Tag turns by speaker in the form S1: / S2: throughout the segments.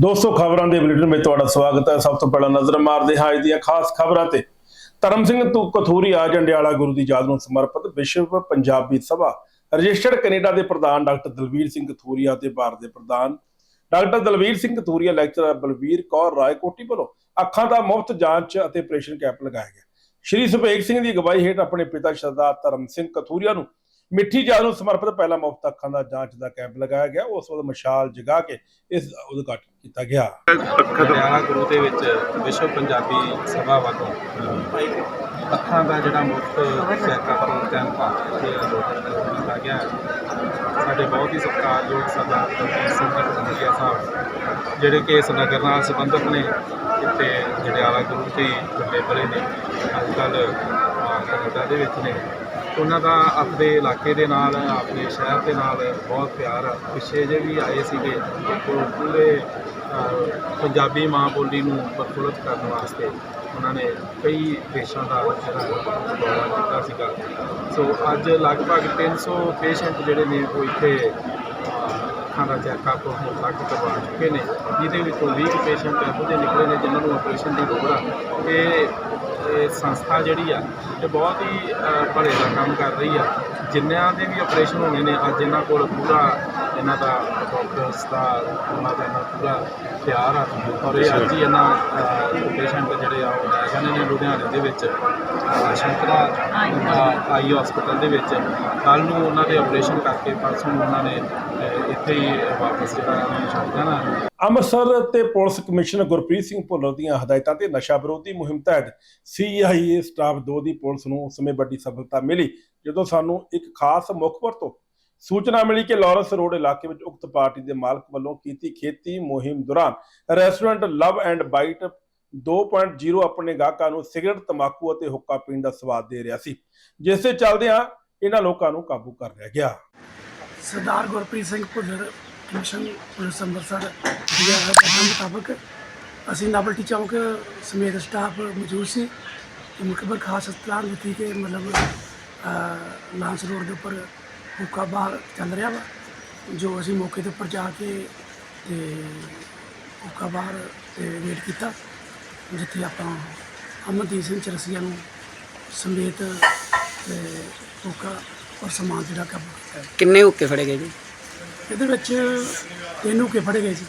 S1: ਦੋਸਤੋ, ਖਬਰਾਂ ਦੇ ਬੁਲੇਟਿਨ ਵਿੱਚ ਤੁਹਾਡਾ ਸਵਾਗਤ ਹੈ। ਸਭ ਤੋਂ ਪਹਿਲਾਂ ਨਜ਼ਰ ਮਾਰਦੇ ਹਾਂ ਅੱਜ ਦੀਆਂ ਖਾਸ ਖਬਰਾਂ ਤੇ। ਧਰਮ ਸਿੰਘ ਤੂ ਕਥੂਰੀ ਆ ਗੁਰੂ ਦੀ ਯਾਦ ਨੂੰ ਸਮਰਪਿਤ ਵਿਸ਼ਵ ਪੰਜਾਬੀ ਸਭਾ। ਰਜਿਸਟਰਡ ਕੈਨੇਡਾ ਦੇ ਪ੍ਰਧਾਨ ਡਾਕਟਰ ਦਲਵੀਰ ਸਿੰਘ ਕਥੂਰੀਆ ਤੇ ਭਾਰਤ ਦੇ ਪ੍ਰਧਾਨ ਡਾਕਟਰ ਦਲਵੀਰ ਸਿੰਘ ਕਥੂਰੀਆ, ਲੈਕਚਰਰ ਬਲਵੀਰ ਕੌਰ ਰਾਏਕੋਟੀ ਵੱਲੋਂ ਅੱਖਾਂ ਦਾ ਮੁਫਤ ਜਾਂਚ ਅਤੇ ਆਪਰੇਸ਼ਨ ਕੈਂਪ ਲਗਾਇਆ ਗਿਆ। ਸ਼੍ਰੀ ਸੁਭੇਗ ਸਿੰਘ ਦੀ ਅਗਵਾਈ ਹੇਠ ਆਪਣੇ ਪਿਤਾ ਸਰਦਾਰ ਧਰਮ ਸਿੰਘ ਕਥੂਰੀਆ ਨੂੰ ਮਿੱਠੀ ਯਾਦ ਨੂੰ ਸਮਰਪਿਤ ਪਹਿਲਾ ਮੁਫਤ ਅੱਖਾਂ ਦਾ ਜਾਂਚ ਦਾ ਕੈਂਪ ਲਗਾਇਆ ਗਿਆ। ਉਸ ਵਕਤ ਮਸ਼ਾਲ ਜਗਾ ਕੇ ਇਸ ਦਾ ਉਦਘਾਟਨ ਕੀਤਾ ਗਿਆ।
S2: ਪਟਿਆਲਾ ਗੁਰੂ ਦੇ ਵਿੱਚ ਵਿਸ਼ਵ ਪੰਜਾਬੀ ਸਭਾ ਵੱਲੋਂ ਅੱਖਾਂ ਦਾ ਜਿਹੜਾ ਮੁਫਤ ਚੈੱਕਅਪ ਕੈਂਪ ਆ ਗਿਆ। ਸਾਡੇ ਬਹੁਤ ਹੀ ਸਤਿਕਾਰਯੋਗ ਸਰਦਾਰ ਜੀ ਕਟੋਰੀਆ ਸਾਹਿਬ ਜਿਹੜੇ ਕਿ ਇਸ ਨਗਰ ਨਾਲ ਸੰਬੰਧਿਤ ਨੇ ਤੇ ਜੜਿਆਲਾ ਗੁਰੂ ਤੇ ਵੱਡੇ ਬੜੇ ਨੇ ਅੱਜ ਕੱਲ੍ਹ ਕੈਨੇਡਾ ਦੇ ਵਿੱਚ ਨੇ। ਉਹਨਾਂ ਦਾ ਆਪਣੇ ਇਲਾਕੇ ਦੇ ਨਾਲ, ਆਪਣੇ ਸ਼ਹਿਰ ਦੇ ਨਾਲ ਬਹੁਤ ਪਿਆਰ ਆ। ਪਿੱਛੇ ਜੇ ਵੀ ਆਏ ਸੀਗੇ, ਉਹ ਪੂਰੇ ਪੰਜਾਬੀ ਮਾਂ ਬੋਲੀ ਨੂੰ ਪ੍ਰਫੁੱਲਤ ਕਰਨ ਵਾਸਤੇ ਉਹਨਾਂ ਨੇ ਕਈ ਦੇਸ਼ਾਂ ਦਾ ਜਿਹੜਾ ਦੌਰਾ ਕੀਤਾ ਸੀਗਾ। ਸੋ ਅੱਜ ਲਗਭਗ 300 ਪੇਸ਼ੈਂਟ ਜਿਹੜੇ ਨੇ ਉਹ ਇੱਥੇ ਅੱਖਾਂ ਦਾ ਚੈੱਕਅਪ ਹੁਣ ਤੱਕ ਕਰਵਾ ਚੁੱਕੇ ਨੇ। ਜਿਹਦੇ ਵਿੱਚੋਂ 20 ਪੇਸ਼ੈਂਟ ਇਹੋ ਜਿਹੇ ਨਿਕਲੇ ਨੇ ਜਿਨ੍ਹਾਂ ਨੂੰ ਆਪਰੇਸ਼ਨ ਦੀ ਲੋੜ ਆ। ਇਹ ਇਹ ਸੰਸਥਾ ਜਿਹੜੀ ਆ, ਇਹ ਬਹੁਤ ਹੀ ਭਲੇ ਦਾ ਕੰਮ ਕਰ ਰਹੀ ਆ। ਜਿੰਨਿਆਂ ਦੇ ਵੀ ਆਪਰੇਸ਼ਨ ਹੋਣੇ ਨੇ, ਅੱਜ ਇਹਨਾਂ ਕੋਲ ਪੂਰਾ ਇਹਨਾਂ ਦਾ ਡਾਕਟਰਸ ਦਾ ਉਹਨਾਂ ਦਾ ਇਹਨਾਂ ਪੂਰਾ ਤਿਆਰ ਆ। ਔਰ ਇਹ ਅੱਜ ਹੀ ਇਹਨਾਂ ਪੇਸ਼ੈਂਟ ਜਿਹੜੇ ਆ ਉਹ ਲੈ ਜਾਣੇ ਨੇ ਲੁਧਿਆਣੇ ਦੇ ਵਿੱਚ। ਸ਼ੰਕਰਾ ਆਈ ਹਸਪੀਟਲ ਦੇ ਵਿੱਚ। ਕੱਲ ਨੂੰ ਉਹਨਾਂ ਦੇ ਆਪਰੇਸ਼ਨ ਕਰਕੇ ਪਰਸੋਂ ਉਹਨਾਂ ਨੇ ਇੱਥੇ ਹੀ ਵਾਪਸ ਜਿਹੜਾ ਛੱਡ ਜਾਣਾ
S1: ਅੰਮ੍ਰਿਤਸਰ ਤੇ ਪੁਲਿਸ ਕਮਿਸ਼ਨਰ ਗੁਰਪ੍ਰੀਤ ਸਿੰਘ ਭੁੱਲਰ ਦੀਆਂ ਹਦਾਇਤਾਂ ਤੇ ਨਸ਼ਾ ਵਿਰੋਧੀ ਮੁਹਿੰਮ ਤਹਿਤ ਸੀਆਈਏ ਸਟਾਫ 2 ਦੀ ਪੁਲਿਸ ਨੂੰ ਉਸ ਸਮੇਂ ਵੱਡੀ ਸਫਲਤਾ ਮਿਲੀ ਜਦੋਂ ਸਾਨੂੰ ਇੱਕ ਖਾਸ ਮੁਖਬਰ ਤੋਂ ਸੂਚਨਾ ਮਿਲੀ ਕਿ ਲਾਰੈਂਸ ਰੋਡ ਇਲਾਕੇ ਵਿੱਚ ਉਕਤ ਪਾਰਟੀ ਦੇ ਮਾਲਕ ਵੱਲੋਂ ਕੀਤੀ ਖੇਤੀ ਮੁਹਿੰਮ ਦੌਰਾਨ ਰੈਸਟੋਰੈਂਟ ਲਵ ਐਂਡ ਬਾਈਟ 2.0 ਆਪਣੇ ਗਾਹਕਾਂ ਨੂੰ ਸਿਗਰਟ ਤੰਬਾਕੂ ਅਤੇ ਹੁੱਕਾ ਪੀਣ ਦਾ ਸਵਾਦ ਦੇ ਰਿਹਾ ਸੀ ਜਿਸ ਦੇ ਚੱਲਦਿਆਂ ਇਹਨਾਂ ਲੋਕਾਂ ਨੂੰ ਕਾਬੂ ਕਰ ਲਿਆ ਗਿਆ।
S3: ਸਰਦਾਰ ਗੁਰਪ੍ਰੀਤ ਸਿੰਘ ਭੁੱਲਰ ਕਮਿਸ਼ਨ ਪੁਲਿਸ ਅੰਮ੍ਰਿਤਸਰ ਦੇ ਹੁਕਮ ਮੁਤਾਬਕ ਅਸੀਂ ਨਾਵਲਟੀ ਚੌਂਕ ਸਮੇਤ ਸਟਾਫ ਮੌਜੂਦ ਸੀ ਤੇ ਮੁਖਬਰ ਖਾਸ ਇਤਲਾਹ ਦਿੱਤੀ ਕਿ ਮਤਲਬ ਅਹ, ਲਾਂਸ ਰੋਡ ਦੇ ਉੱਪਰ ਹੁੱਕਾ ਬਾਹਰ ਚੱਲ ਰਿਹਾ ਵਾ ਜੋ ਅਸੀਂ ਮੌਕੇ ਦੇ ਉੱਪਰ ਜਾ ਕੇ ਤੇ ਹੁੱਕਾ ਬਾਹਰ ਤੇ ਵੇਟ ਕੀਤਾ ਜਿੱਥੇ ਆਪਾਂ ਅਮਨਦੀਪ ਸਿੰਘ ਚਰਸੀਆ ਨੂੰ ਸਮੇਤ ਤੇ ਹੁੱਕਾ ਔਰ ਸਮਾਨ ਜਿਹੜਾ ਕਾਬੂ ਕੀਤਾ। ਹੈ।
S4: ਕਿੰਨੇ ਹੁੱਕੇ ਫੜੇ ਗਏ ਜੀ?
S3: ਇਹਦੇ ਵਿੱਚ ਤਿੰਨ ਹੁੱਕੇ ਫੜੇ ਗਏ ਸੀ।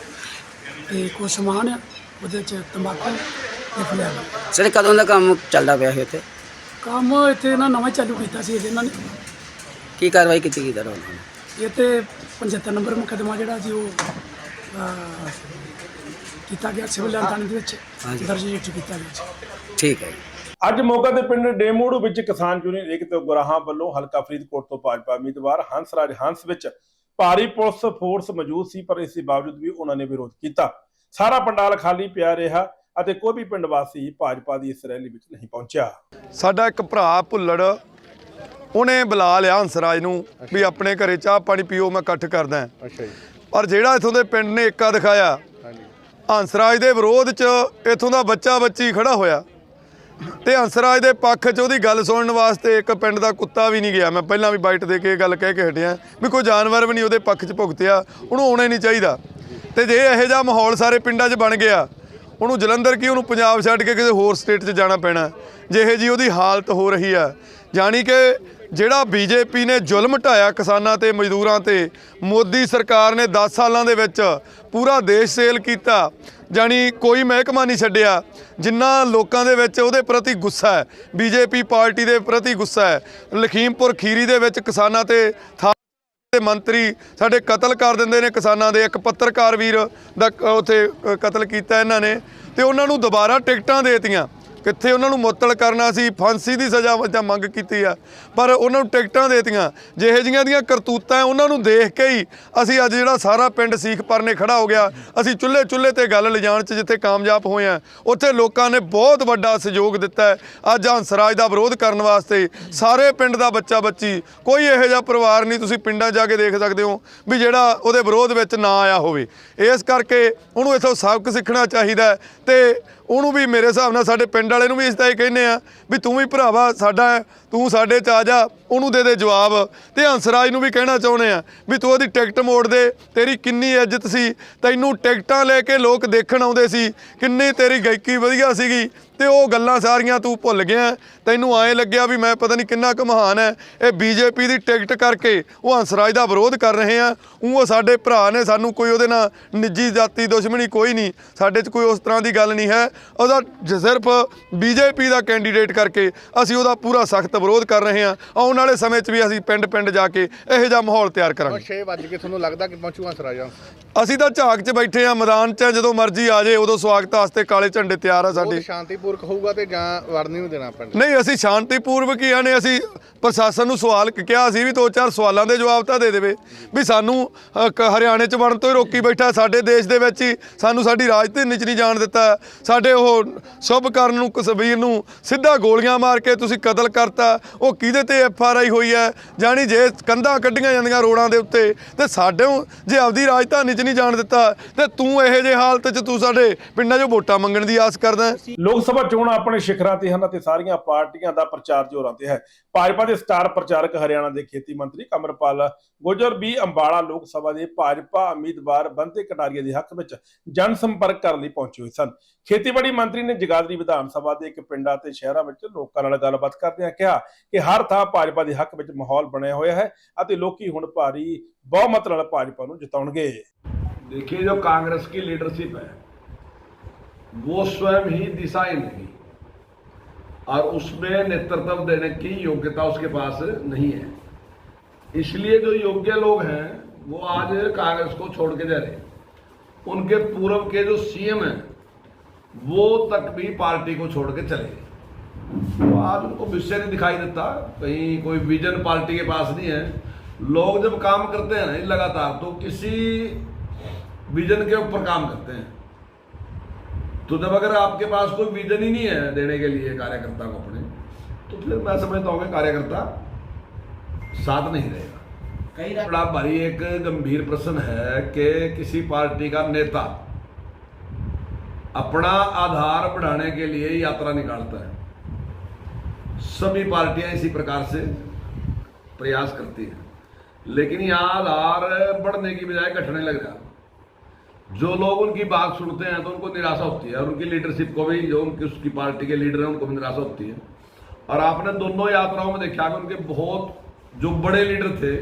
S3: ਤੇ ਕੁਝ ਸਮਾਨ ਆ ਉਹਦੇ ਵਿੱਚ ਤੰਬਾਕੂ ਤੇ ਫਲਿਆਰ
S4: ਸਰ ਕਦੋਂ ਦਾ ਕੰਮ ਚੱਲਦਾ ਪਿਆ ਹੈ ਇੱਥੇ?
S3: ਕੰਮ ਇੱਥੇ ਨਾ ਨਵਾਂ ਹੀ ਚਾਲੂ ਕੀਤਾ ਸੀ ਇਹਨਾਂ ਨੇ
S4: ਕੀ ਕਾਰਵਾਈ ਕੀਤੀ ਗਈ ਦਰੋਂ
S3: ਇਹ ਤੇ 75 ਨੰਬਰ ਮੁਕੱਦਮਾ ਜਿਹੜਾ ਸੀ ਉਹ ਅਹ, ਕੀਤਾ ਗਿਆ ਸਿਵਲ ਲਾਈਨ ਥਾਣੇ ਦੇ ਵਿੱਚ। ਦਰਜ ਰਜਿਸਟਰ ਕੀਤਾ ਗਿਆ ਸੀ
S4: ਠੀਕ ਹੈ ਜੀ।
S1: ਅੱਜ ਮੋਗਾ ਦੇ ਪਿੰਡ ਡੇਮੋੜੂ ਵਿੱਚ ਕਿਸਾਨ ਯੂਨੀਅਨ ਏਕ ਤੇ ਗੁਰਾਹਾਂ ਵੱਲੋਂ ਹਲਕਾ ਫਰੀਦਕੋਟ ਤੋਂ ਭਾਜਪਾ ਉਮੀਦਵਾਰ ਹੰਸਰਾਜ ਹੰਸ ਵਿੱਚ ਭਾਰੀ ਪੁਲਿਸ ਫੋਰਸ ਮੌਜੂਦ ਸੀ ਪਰ ਇਸ ਦੇ ਬਾਵਜੂਦ ਵੀ ਉਹਨਾਂ ਨੇ ਵਿਰੋਧ ਕੀਤਾ। ਸਾਰਾ ਪੰਡਾਲ ਖਾਲੀ ਪਿਆ ਰਿਹਾ ਅਤੇ ਕੋਈ ਵੀ ਪਿੰਡ ਵਾਸੀ ਭਾਜਪਾ ਦੀ ਇਸ ਰੈਲੀ ਵਿੱਚ ਨਹੀਂ ਪਹੁੰਚਿਆ।
S5: ਸਾਡਾ ਇੱਕ ਭਰਾ ਭੁੱਲੜ ਉਹਨੇ ਬੁਲਾ ਲਿਆ ਹੰਸਰਾਜ ਨੂੰ ਵੀ ਆਪਣੇ ਘਰੇ ਚਾਹ ਪਾਣੀ ਪੀਓ ਮੈਂ ਇਕੱਠ ਕਰਦਾ। ਅੱਛਾ ਜੀ। ਪਰ ਜਿਹੜਾ ਇਥੋਂ ਦੇ ਪਿੰਡ ਨੇ ਏਕਾ ਦਿਖਾਇਆ ਹੰਸਰਾਜ ਦੇ ਵਿਰੋਧ 'ਚ ਇਥੋਂ ਦਾ ਬੱਚਾ ਬੱਚੀ ਖੜਾ ਹੋਇਆ। ਤੇ ਹੰਸਰਾਜ ਦੇ ਪੱਖ 'ਚ ਉਹਦੀ ਗੱਲ ਸੁਣਨ ਵਾਸਤੇ ਇੱਕ ਪਿੰਡ ਦਾ ਕੁੱਤਾ ਵੀ ਨਹੀਂ ਗਿਆ। ਮੈਂ ਪਹਿਲਾਂ ਵੀ ਬਾਈਟ ਦੇ ਕੇ ਇਹ ਗੱਲ ਕਹਿ ਕੇ ਹਟਿਆ। ਵੀ ਕੋਈ ਜਾਨਵਰ ਵੀ ਨਹੀਂ ਉਹਦੇ ਪੱਖ 'ਚ ਭੁਗਤਿਆ। ਉਹਨੂੰ ਆਉਣਾ ਹੀ ਨਹੀਂ ਚਾਹੀਦਾ। ਤੇ ਜੇ ਇਹੋ ਜਿਹਾ ਮਾਹੌਲ ਸਾਰੇ ਪਿੰਡਾਂ 'ਚ ਬਣ ਗਿਆ ਉਹਨੂੰ ਜਲੰਧਰ ਕੀ ਉਹਨੂੰ ਪੰਜਾਬ ਛੱਡ ਕੇ ਕਿਸੇ ਹੋਰ ਸਟੇਟ 'ਚ ਜਾਣਾ ਪੈਣਾ? ਜਿਹੇ ਜੀ ਉਹਦੀ ਹਾਲਤ ਹੋ ਰਹੀ ਆ। ਜਾਣੀ ਕਿ ਜਿਹੜਾ ਬੀਜੇਪੀ ਨੇ ਜ਼ੁਲਮ ਢਾਇਆ ਕਿਸਾਨਾਂ ਤੇ ਮਜ਼ਦੂਰਾਂ ਤੇ, ਮੋਦੀ ਸਰਕਾਰ ਨੇ 10 ਸਾਲਾਂ ਦੇ ਵਿੱਚ ਪੂਰਾ ਦੇਸ਼ ਸੇਲ ਕੀਤਾ। ਜਾਣੀ ਕੋਈ ਮਹਿਕਮਾ ਨਹੀਂ ਛੱਡਿਆ। ਜਿੰਨਾ ਲੋਕਾਂ ਦੇ ਵਿੱਚ ਉਹਦੇ ਪ੍ਰਤੀ ਗੁੱਸਾ ਹੈ ਬੀਜੇਪੀ ਪਾਰਟੀ ਦੇ ਪ੍ਰਤੀ ਗੁੱਸਾ ਹੈ। ਲਖੀਮਪੁਰ ਖੀਰੀ ਦੇ ਵਿੱਚ ਕਿਸਾਨਾਂ ਤੇ ਥਾ ਦੇ ਮੰਤਰੀ ਸਾਡੇ ਕਤਲ ਕਰ ਦਿੰਦੇ ਨੇ ਕਿਸਾਨਾਂ ਦੇ। ਇੱਕ ਪੱਤਰਕਾਰ ਵੀਰ ਦਾ ਕ- ਉੱਥੇ ਕਤਲ ਕੀਤਾ ਇਹਨਾਂ ਨੇ। ਤੇ ਉਹਨਾਂ ਨੂੰ ਦੁਬਾਰਾ ਟਿਕਟਾਂ ਦੇਤੀਆਂ। ਕਿੱਥੇ ਉਹਨਾਂ ਨੂੰ ਮੁਅੱਤਲ ਕਰਨਾ ਸੀ, ਫਾਂਸੀ ਦੀ ਸਜ਼ਾ ਵਜਾ ਮੰਗ ਕੀਤੀ ਆ। ਪਰ ਉਹਨਾਂ ਨੂੰ ਟਿਕਟਾਂ ਦੇਤੀਆਂ। ਜਿਹੇ ਜੀਆਂ ਦੀਆਂ ਕਰਤੂਤਾਂ ਉਹਨਾਂ ਨੂੰ ਦੇਖ ਕੇ ਹੀ ਅਸੀਂ ਅੱਜ ਜਿਹੜਾ ਸਾਰਾ ਪਿੰਡ ਸੀਖ ਪਰਨੇ ਖੜਾ ਹੋ ਗਿਆ। ਅਸੀਂ ਚੁੱਲ੍ਹੇ ਚੁੱਲ੍ਹੇ ਤੇ ਗੱਲ ਲਿਜਾਣ 'ਚ ਜਿੱਥੇ ਕਾਮਯਾਬ ਹੋਏ ਆ, ਉੱਥੇ ਲੋਕਾਂ ਨੇ ਬਹੁਤ ਵੱਡਾ ਸਹਿਯੋਗ ਦਿੱਤਾ ਹੈ। ਅੱਜ ਹੰਸਰਾਜ ਦਾ ਵਿਰੋਧ ਕਰਨ ਵਾਸਤੇ ਸਾਰੇ ਪਿੰਡ ਦਾ ਬੱਚਾ ਬੱਚੀ, ਕੋਈ ਇਹੋ ਜਿਹਾ ਪਰਿਵਾਰ ਨਹੀਂ ਤੁਸੀਂ ਪਿੰਡਾਂ ਜਾ ਕੇ ਦੇਖ ਸਕਦੇ ਹੋ ਵੀ ਜਿਹੜਾ ਉਹਦੇ ਵਿਰੋਧ ਵਿੱਚ ਨਾ ਆਇਆ ਹੋਵੇ। ਇਸ ਕਰਕੇ ਉਹਨੂੰ ਇਥੋਂ ਸਬਕ ਸਿੱਖਣਾ ਚਾਹੀਦਾ ਹੈ ਤੇ ਉਹਨੂੰ ਵੀ ਮੇਰੇ ਹਿਸਾਬ ਨਾਲ ਸਾਡੇ ਪਿੰਡ ਵਾਲੇ ਨੂੰ ਵੀ ਇਸ ਤਾਂ ਇਹ ਕਹਿੰਦੇ ਆ ਵੀ ਤੂੰ ਵੀ ਭਰਾਵਾ ਸਾਡਾ ਹੈ, ਤੂੰ ਸਾਡੇ ਚ ਆ ਜਾ ਉਹਨੂੰ ਦੇ ਦੇ ਜਵਾਬ। ਤੇ ਹੰਸਰਾਜ ਨੂੰ ਵੀ ਕਹਿਣਾ ਚਾਹੁੰਦੇ ਆ ਵੀ ਤੂੰ ਉਹਦੀ ਟਿਕਟ ਮੋੜ ਦੇ ਤੇਰੀ ਕਿੰਨੀ ਇੱਜ਼ਤ ਸੀ ਤੈਨੂੰ ਟਿਕਟਾਂ ਲੈ ਕੇ ਲੋਕ ਦੇਖਣ ਆਉਂਦੇ ਸੀ ਕਿੰਨੀ ਤੇਰੀ ਗਾਇਕੀ ਵਧੀਆ ਸੀਗੀ ਤੇ ਉਹ ਗੱਲਾਂ ਸਾਰੀਆਂ ਤੂੰ ਭੁੱਲ ਗਿਆ। ਤੈਨੂੰ ਐਂ ਲੱਗਿਆ ਵੀ ਮੈਂ ਪਤਾ ਨਹੀਂ ਕਿੰਨਾ ਕੁ ਮਹਾਨ ਹੈ ਇਹ ਬੀਜੇਪੀ ਦੀ ਟਿਕਟ ਕਰਕੇ ਉਹ ਹੰਸਰਾਜ ਦਾ ਵਿਰੋਧ ਕਰ ਰਹੇ ਆ। ਉਹ ਸਾਡੇ ਭਰਾ ਨੇ ਸਾਨੂੰ ਕੋਈ ਉਹਦੇ ਨਾਲ ਨਿੱਜੀ ਜਾਤੀ ਦੁਸ਼ਮਣੀ ਕੋਈ ਨਹੀਂ। ਸਾਡੇ 'ਚ ਕੋਈ ਉਸ ਤਰ੍ਹਾਂ ਦੀ ਗੱਲ ਨਹੀਂ ਹੈ। ਉਹਦਾ ਸਿਰਫ ਬੀਜੇਪੀ ਦਾ ਕੈਂਡੀਡੇਟ ਕਰਕੇ ਅਸੀਂ ਉਹਦਾ ਪੂਰਾ ਸਖਤ ਵਿਰੋਧ ਕਰ ਰਹੇ ਹਾਂ ਆਉਣ ਵਾਲੇ ਸਮੇਂ 'ਚ ਵੀ ਅਸੀਂ ਪਿੰਡ-ਪਿੰਡ ਜਾ ਕੇ ਇਹੋ ਜਿਹਾ ਮਾਹੌਲ ਤਿਆਰ ਕਰਾਂਗੇ।
S6: 6 ਵਜੇ ਕੇ ਤੁਹਾਨੂੰ ਲੱਗਦਾ ਕਿ ਪਹੁੰਚੂਗਾ ਸਰਾਜਾ
S5: ਅਸੀਂ ਤਾਂ ਝਾਕ 'ਚ ਬੈਠੇ ਆ ਮੈਦਾਨ 'ਚ ਜਦੋਂ ਮਰਜ਼ੀ ਆ ਜੇ ਉਦੋਂ ਸਵਾਗਤ ਵਾਸਤੇ ਕਾਲੇ ਝੰਡੇ ਤਿਆਰ ਆ ਸਾਡੇ।
S6: ਬਹੁਤ ਸ਼ਾਂਤੀਪੂਰਕ ਹੋਊਗਾ ਤੇ ਜਾਂ ਵੜ ਨਹੀਂ ਦੇਣਾ ਪਿੰਡ
S5: ਨਹੀਂ ਅਸੀਂ ਸ਼ਾਂਤੀਪੂਰਵਕ ਹੀ ਆਨੇ ਅਸੀਂ ਪ੍ਰਸ਼ਾਸਨ ਨੂੰ ਸਵਾਲ ਕਿਹਾ ਸੀ ਵੀ ਦੋ ਚਾਰ ਸਵਾਲਾਂ ਦੇ ਜਵਾਬ ਤਾਂ ਦੇ ਦੇਵੇ ਵੀ ਸਾਨੂੰ ਹਰਿਆਣੇ ਚ ਵੜਨ ਤੋਂ ਹੀ ਰੋਕੀ ਬੈਠਾ ਸਾਡੇ ਦੇਸ਼ ਦੇ ਵਿੱਚ ਹੀ ਸਾਨੂੰ ਸਾਡੀ ਰਾਜਧਾਨੀ ਚ ਨਹੀਂ ਜਾਣ ਦਿੱਤਾ। ਸਾਡੇ ਉਹ ਸ਼ੁਭ ਕਰਨ ਨੂੰ ਕਸਬੀਰ ਨੂੰ ਸਿੱਧਾ ਗੋਲੀਆਂ ਮਾਰ ਕੇ ਤੁਸੀਂ ਕਤਲ ਕਰਤਾ। ਉਹ ਕਿਹਦੇ ਤੇ ਐਫ ਆਰ ਆਈ ਹੋਈ ਹੈ? ਜਾਣੀ ਜੇ ਕੰਧਾਂ ਕੱਢੀਆਂ ਜਾਂਦੀਆਂ ਰੋਡਾਂ ਦੇ ਉੱਤੇ ਤੇ ਸਾਡੇ ਜੇ ਆਪਦੀ ਰਾਜਧਾਨੀ ਚ ਨਹੀਂ ਜਾਣ ਦਿੱਤਾ ਤੇ ਤੂੰ ਇਹੋ ਜਿਹੇ ਹਾਲਤ ਚ ਤੂੰ ਸਾਡੇ ਪਿੰਡਾਂ 'ਚੋਂ ਵੋਟਾਂ ਮੰਗਣ ਦੀ ਆਸ ਕਰਦਾ?
S1: ਲੋਕ ਸਭਾ ਚੋਣਾਂ ਆਪਣੇ ਸ਼ਿਖਰਾਂ ਤੇ ਹਨ ਅਤੇ ਸਾਰੀਆਂ ਪਾਰਟੀਆਂ ਦਾ ਪ੍ਰਚਾਰ ਜ਼ੋਰਾਂ ਤੇ ਹੈ। ਭਾਜਪਾ ਦੇ ਸਟਾਰ ਪ੍ਰਚਾਰਕ ਹਰਿਆਣਾ ਦੇ ਖੇਤੀ ਮੰਤਰੀ ਕਮਰਪਾਲ ਗੁਜਰ ਵੀ ਅੰਬਾਲਾ ਲੋਕ ਸਭਾ ਦੇ ਭਾਜਪਾ ਉਮੀਦਵਾਰ ਬੰਤੇ ਕਟਾਰੀਆ ਦੇ ਹੱਕ ਵਿੱਚ ਜਨ ਸੰਪਰਕ ਕਰਨ ਲਈ ਪਹੁੰਚੇ ਹੋਏ ਸਨ। ਖੇਤੀਬਾੜੀ ਮੰਤਰੀ ਨੇ ਜਗਾਦਰੀ ਵਿਧਾਨ ਸਭਾ ਦੇ ਇੱਕ ਪਿੰਡਾਂ ਤੇ ਸ਼ਹਿਰਾਂ ਵਿੱਚ ਲੋਕਾਂ ਨਾਲ ਗੱਲਬਾਤ ਕਰਦਿਆਂ ਕਿਹਾ ਕਿ ਹਰ ਥਾਂ ਭਾਜਪਾ ਦੇ ਹੱਕ ਵਿੱਚ ਮਾਹੌਲ ਬਣਿਆ ਹੋਇਆ ਹੈ ਅਤੇ ਲੋਕੀ ਹੁਣ ਭਾਰੀ ਬਹੁਮਤ ਨਾਲ ਭਾਜਪਾ ਨੂੰ ਜਿਤਾਉਣਗੇ।
S7: ਦੇਖਿਏ ਜੋ ਕਾਂਗਰਸ ਕੀ ਲੀਡਰਸ਼ਿਪ ਹੈ। वो स्वयं ही दिशाहीन रही और उसमें नेतृत्व देने की योग्यता उसके पास नहीं है। इसलिए जो योग्य लोग हैं, वो आज कांग्रेस को छोड़ के जा रहे उनके पूर्व के जो सीएम हैं, वो तक भी पार्टी को छोड़ के चले तो आज उनको विषय नहीं दिखाई देता, कहीं कोई विजन पार्टी के पास नहीं है। लोग जब काम करते हैं ना, लगातार तो किसी विजन के ऊपर काम करते हैं। तो जब अगर आपके पास कोई विजन ही नहीं है देने के लिए कार्यकर्ता को अपने तो फिर मैं समझता हूँ कि कार्यकर्ता साथ नहीं रहेगा। कई बड़ा भारी एक गंभीर प्रश्न है कि किसी पार्टी का नेता अपना आधार बढ़ाने के लिए यात्रा निकालता है। सभी पार्टियाँ इसी प्रकार से प्रयास करती हैं। लेकिन यहाँ आधार बढ़ने की बजाय घटने लग रहा जो लोग उनकी बात सुनते हैं तो उनको निराशा होती है और उनकी लीडरशिप को भी जो उनकी उसकी पार्टी के लीडर हैं उनको भी निराशा होती है और आपने दोनों यात्राओं में देखा कि उनके बहुत जो बड़े लीडर थे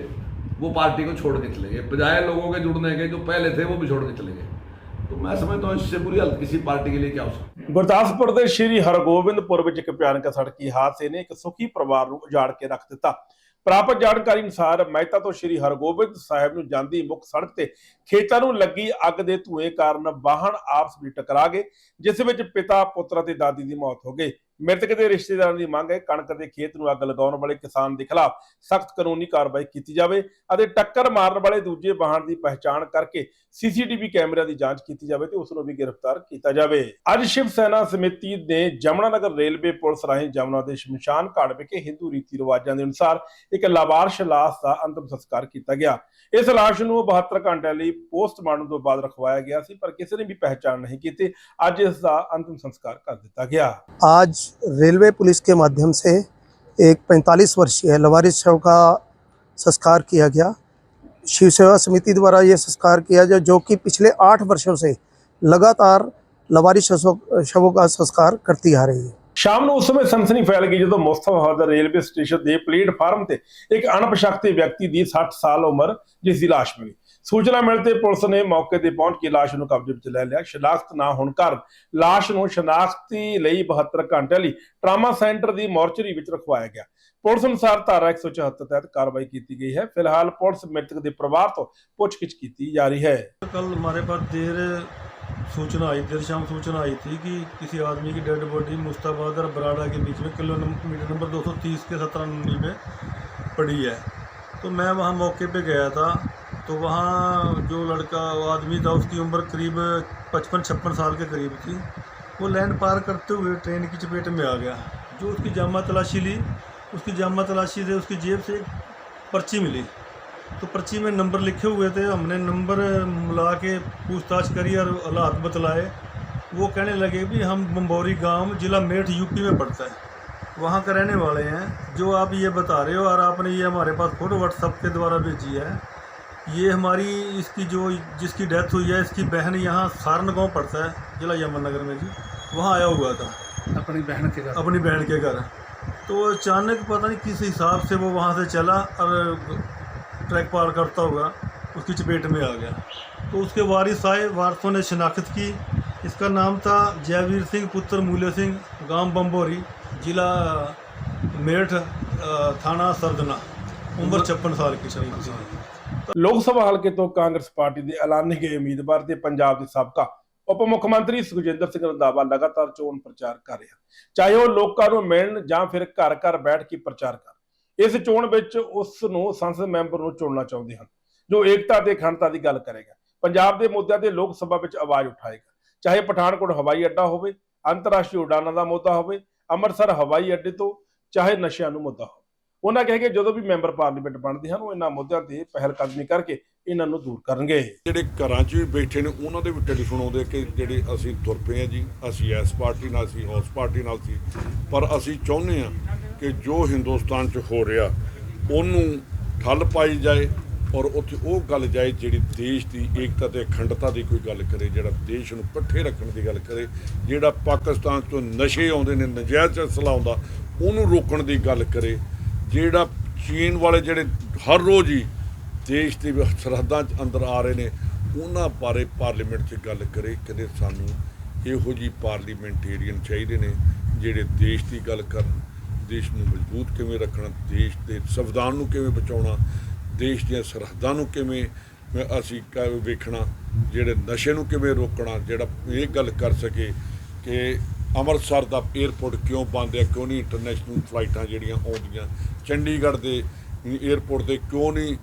S7: वो पार्टी को छोड़ के चले गए बजाय लोगों के जुड़ने के जो पहले थे वो भी छोड़ के चले गए तो मैं समझता हूँ इससे बुरी हालत किसी पार्टी के लिए क्या हो सकती है
S1: ਗੁਰਦਾਸਪੁਰ ਦੇ ਸ਼੍ਰੀ ਹਰਗੋਬਿੰਦਪੁਰ ਵਿੱਚ ਇੱਕ ਭਿਆਨਕ ਸੜਕੀ ਹਾਦਸੇ ਨੇ ਇੱਕ ਸੁਖੀ ਪਰਿਵਾਰ ਨੂੰ ਉਜਾੜ ਕੇ ਰੱਖ ਦਿੱਤਾ ਪ੍ਰਾਪਤ ਜਾਣਕਾਰੀ ਅਨੁਸਾਰ ਮਹਿਤਾ ਤੋਂ ਸ਼੍ਰੀ ਹਰਗੋਬਿੰਦ ਸਾਹਿਬ ਨੂੰ ਜਾਂਦੀ ਮੁੱਖ ਸੜਕ ਤੇ ਖੇਤਾਂ ਨੂੰ ਲੱਗੀ ਅੱਗ ਦੇ ਧੂਏ ਕਾਰਨ ਵਾਹਨ ਆਪਸ ਵਿੱਚ ਟਕਰਾ ਗਏ, ਜਿਸ ਵਿੱਚ ਪਿਤਾ, ਪੁੱਤਰ ਅਤੇ ਦਾਦੀ ਦੀ ਮੌਤ ਹੋ ਗਈ। ਮ੍ਰਿਤਕ ਦੇ ਰਿਸ਼ਤੇਦਾਰਾਂ ਦੀ ਮੰਗ ਹੈ, ਕਣਕ ਦੇ ਖੇਤ ਨੂੰ ਅੱਗ ਲਗਾਉਣ ਵਾਲੇ ਕਿਸਾਨ ਦੇ ਖਿਲਾਫ ਸਖਤ ਕਾਨੂੰਨੀ ਕਾਰਵਾਈ ਕੀਤੀ ਜਾਵੇ ਅਤੇ ਟੱਕਰ ਮਾਰਨ ਵਾਲੇ ਦੂਜੇ ਵਾਹਨ ਦੀ ਪਹਿਚਾਣ ਕਰਕੇ ਸੀਸੀਟੀਵੀ ਕੈਮਰਿਆਂ ਦੀ ਜਾਂਚ ਕੀਤੀ ਜਾਵੇ ਤੇ ਉਸ ਨੂੰ ਵੀ ਗ੍ਰਿਫਤਾਰ ਕੀਤਾ ਜਾਵੇ। ਅੱਜ ਸ਼ਿਵ ਸੈਨਾ ਸਮਿਤੀ ਨੇ ਜਮਨਾਨਗਰ ਰੇਲਵੇ ਪੁਲਿਸ ਰਾਹੀਂ ਜਮਨਾ ਦੇ ਸ਼ਮਸ਼ਾਨ ਘਾਟ ਵਿਖੇ ਹਿੰਦੂ ਰੀਤੀ ਰਿਵਾਜਾਂ ਦੇ ਅਨੁਸਾਰ ਇੱਕ ਲਾਵਾਰਸ਼ ਲਾਸ਼ ਦਾ ਅੰਤਮ ਸੰਸਕਾਰ ਕੀਤਾ ਗਿਆ। ਇਸ ਲਾਸ਼ ਨੂੰ 72 ਘੰਟਿਆਂ ਲਈ ਪੋਸਟਮਾਰਟਮ ਤੋਂ ਬਾਅਦ ਰਖਵਾਇਆ ਗਿਆ ਸੀ, ਪਰ ਕਿਸੇ ਨੇ ਵੀ ਪਹਿਚਾਣ ਨਹੀਂ ਕੀਤੀ। ਅੱਜ ਇਸ ਦਾ ਅੰਤਮ ਸੰਸਕਾਰ ਕਰ ਦਿੱਤਾ ਗਿਆ।
S8: आज रेलवे पुलिस के माध्यम से एक 45 वर्षीय लवारिस शव का संस्कार किया गया शिव सेवा समिति द्वारा ये संस्कार किया गया जो कि पिछले आठ वर्षों से लगातार लवारिस शवों शवों का संस्कार करती आ रही है
S1: ਸ਼ਾਮ ਨੂੰ ਉਸ ਸਮੇਂ ਸਨਸਨੀ ਫੈਲ ਗਈ ਜਦੋਂ ਮੁਸਤਫਾ ਹਦਰ ਰੇਲਵੇ ਸਟੇਸ਼ਨ ਦੇ ਪਲੇਟਫਾਰਮ ਤੇ ਇੱਕ ਅਣਪਛਾਤੇ ਵਿਅਕਤੀ ਦੀ 60 ਸਾਲ ਉਮਰ ਜਿਸ ਦੀ ਲਾਸ਼ ਮਿਲੀ ਸੂਚਨਾ ਮਿਲਣ ਤੇ ਪੁਲਿਸ ਨੇ ਮੌਕੇ ਤੇ ਪਹੁੰਚ ਕੇ ਲਾਸ਼ ਨੂੰ ਕਬਜ਼ੇ ਵਿੱਚ ਲੈ ਲਿਆ ਸ਼ਨਾਖਤ ਨਾ ਹੋਣ ਕਾਰਨ ਲਾਸ਼ ਨੂੰ ਸ਼ਨਾਖਤੀ ਲਈ 72 ਘੰਟੇ ਲਈ ਟਰਾਮਾ ਸੈਂਟਰ ਦੀ ਮੋਰਚਰੀ ਵਿੱਚ ਰਖਵਾਇਆ ਗਿਆ ਪੁਲਿਸ ਅਨੁਸਾਰ ਧਾਰਾ 174 ਤਹਿਤ ਕਾਰਵਾਈ ਕੀਤੀ ਗਈ ਹੈ ਫਿਲਹਾਲ ਪੁਲਿਸ ਮ੍ਰਿਤਕ ਦੇ ਪਰਿਵਾਰ ਤੋਂ ਪੁੱਛਗਿੱਛ ਕੀਤੀ ਜਾ ਰਹੀ ਹੈ
S9: कल हमारे पास देर सूचना आई देर शाम सूचना आई थी कि किसी आदमी की डेड बॉडी मुस्ताबाद और बराड़ा के बीच में किलोमीटर नंबर 230 के सत्रह नंबरी में पड़ी है तो मैं वहाँ मौके पे गया था तो वहाँ जो लड़का, वो आदमी था, उसकी उम्र करीब पचपन, छप्पन साल के करीब थी। वो लैंड पार करते हुए ट्रेन की चपेट में आ गया। जो उसकी जामा तलाशी ली, उसकी जामा तलाशी से उसकी जेब से एक पर्ची मिली। तो पर्ची में नंबर लिखे हुए थे। हमने नंबर मिला के पूछताछ करी और हालात बतलाए। वो कहने लगे भी हम बम्बौरी गाँव, जिला मेठ यूपी में पड़ता है। वहाँ का रहने वाले हैं। जो आप ये बता रहे हो और आपने ये हमारे पास फ़ोटो व्हाट्सअप के द्वारा भेजी है ये हमारी इसकी जो जिसकी डेथ हुई है इसकी बहन यहाँ सारण गाँव पड़ता है जिला यमुनानगर में जी। वहाँ आया हुआ था।
S6: अपनी बहन के घर।
S9: अपनी बहन के घर। तो अचानक पता नहीं किस हिसाब से वो वहाँ से चला और ट्रैक पार करता हुआ उसकी चपेट में आ गया। तो उसके वारिस आए वारसों ने शिनाख्त की। इसका नाम था जयवीर सिंह पुत्र मूल्य सिंह गाँव बम्बोरी जिला मेरठ थाना सरदना उम्र छप्पन साल की। छप्पन साल
S1: ਲੋਕ ਸਭਾ ਹਲਕੇ ਤੋਂ ਕਾਂਗਰਸ ਪਾਰਟੀ ਦੇ ਐਲਾਨੇ ਗਏ ਉਮੀਦਵਾਰ ਤੇ ਪੰਜਾਬ ਦੇ ਸਾਬਕਾ ਉਪ ਮੁੱਖ ਮੰਤਰੀ ਸੁਖਜਿੰਦਰ ਸਿੰਘ ਰੰਧਾਵਾ ਲਗਾਤਾਰ ਚੋਣ ਪ੍ਰਚਾਰ ਕਰ ਰਿਹਾ। ਚਾਹੇ ਉਹ ਲੋਕਾਂ ਨੂੰ ਮਿਲਣ ਜਾਂ ਫਿਰ ਘਰ ਘਰ ਬੈਠ ਕੇ ਪ੍ਰਚਾਰ ਕਰਨ। ਇਸ ਚੋਣ ਵਿੱਚ ਉਸ ਨੂੰ ਸੰਸਦ ਮੈਂਬਰ ਨੂੰ ਚੁਣਨਾ ਚਾਹੁੰਦੇ ਹਨ, ਜੋ ਏਕਤਾ ਤੇ ਅਖੰਡਤਾ ਦੀ ਗੱਲ ਕਰੇਗਾ। ਪੰਜਾਬ ਦੇ ਮੁੱਦਿਆਂ ਤੇ ਲੋਕ ਸਭਾ ਵਿੱਚ ਆਵਾਜ਼ ਉਠਾਏਗਾ। ਚਾਹੇ ਪਠਾਨਕੋਟ ਹਵਾਈ ਅੱਡਾ ਹੋਵੇ, ਅੰਤਰਰਾਸ਼ਟਰੀ ਉਡਾਨਾਂ ਦਾ ਮੁੱਦਾ ਹੋਵੇ, ਅੰਮ੍ਰਿਤਸਰ ਹਵਾਈ ਅੱਡੇ ਤੋਂ, ਚਾਹੇ ਨਸ਼ਿਆਂ ਨੂੰ ਮੁੱਦਾ ਹੋਵੇ। ਉਹਨਾਂ ਕਹੇ ਕਿ ਜਦੋਂ ਵੀ ਮੈਂਬਰ ਪਾਰਲੀਮੈਂਟ ਬਣਦੇ ਹਨ, ਉਹ ਇਹਨਾਂ ਮੁੱਦਿਆਂ ਤੇ ਪਹਿਲ ਕਦਮੀ ਕਰਕੇ ਇਹਨਾਂ ਨੂੰ ਦੂਰ ਕਰਨਗੇ।
S10: ਜਿਹੜੇ ਘਰਾਂ 'ਚ ਵੀ ਬੈਠੇ ਨੇ, ਉਹਨਾਂ ਦੇ ਵੀ ਟੈਲੀਫੋਨ ਆਉਂਦੇ ਕਿ ਜਿਹੜੇ ਅਸੀਂ ਤੁਰ ਪਏ ਆ ਜੀ, ਅਸੀਂ ਇਸ ਪਾਰਟੀ ਨਾਲ ਸੀ, ਉਸ ਪਾਰਟੀ ਨਾਲ ਸੀ। ਪਰ ਅਸੀਂ ਚਾਹੁੰਦੇ ਆ ਕਿ ਜੋ ਹਿੰਦੁਸਤਾਨ 'ਚ ਹੋ ਰਿਹਾ, ਉਹਨੂੰ ਠੱਲ ਪਾਈ ਜਾਏ ਔਰ ਉੱਥੇ ਉਹ ਗੱਲ ਜਾਏ ਜਿਹੜੀ ਦੇਸ਼ ਦੀ ਏਕਤਾ ਤੇ ਅਖੰਡਤਾ ਦੀ ਕੋਈ ਗੱਲ ਕਰੇ, ਜਿਹੜਾ ਦੇਸ਼ ਨੂੰ ਇਕੱਠੇ ਰੱਖਣ ਦੀ ਗੱਲ ਕਰੇ, ਜਿਹੜਾ ਪਾਕਿਸਤਾਨ ਤੋਂ ਨਸ਼ੇ ਆਉਂਦੇ ਨੇ, ਨਜਾਇਜ਼ ਅਸਲਾ ਆਉਂਦਾ, ਉਹਨੂੰ ਰੋਕਣ ਦੀ ਗੱਲ ਕਰੇ। ਜਿਹੜਾ ਚੀਨ ਵਾਲੇ ਜਿਹੜੇ ਹਰ ਰੋਜ਼ ਹੀ ਦੇਸ਼ ਦੇ ਸਰਹੱਦਾਂ 'ਚ ਅੰਦਰ ਆ ਰਹੇ ਨੇ, ਉਹਨਾਂ ਬਾਰੇ ਪਾਰਲੀਮੈਂਟ 'ਚ ਗੱਲ ਕਰੇ ਕਦੇ ਸਾਨੂੰ ਇਹੋ ਜੀ ਪਾਰਲੀਮੈਂਟੇਰੀਅਨ ਚਾਹੀਦੇ ਨੇ ਜਿਹੜੇ ਦੇਸ਼ ਦੀ ਗੱਲ ਕਰਨ, ਦੇਸ਼ ਨੂੰ ਮਜ਼ਬੂਤ ਕਿਵੇਂ ਰੱਖਣਾ, ਦੇਸ਼ ਦੇ ਸੰਵਿਧਾਨ ਨੂੰ ਕਿਵੇਂ ਬਚਾਉਣਾ, ਦੇਸ਼ ਦੀਆਂ ਸਰਹੱਦਾਂ ਨੂੰ ਕਿਵੇਂ ਅਸੀਂ ਵੇਖਣਾ, ਜਿਹੜੇ ਨਸ਼ੇ ਨੂੰ ਕਿਵੇਂ ਰੋਕਣਾ, ਜਿਹੜਾ ਇਹ ਗੱਲ ਕਰ ਸਕੇ ਕਿ ਅੰਮ੍ਰਿਤਸਰ ਦਾ 에어ਪੋਰਟ ਕਿਉਂ ਬੰਦ ਹੈ? ਕਿਉਂ ਨਹੀਂ ਇੰਟਰਨੈਸ਼ਨਲ ਫਲਾਈਟਾਂ ਜਿਹੜੀਆਂ ਆਉਂਦੀਆਂ? ਚੰਡੀਗੜ੍ਹ ਦੇ 에어ਪੋਰਟ ਤੇ ਕਿਉਂ ਨਹੀਂ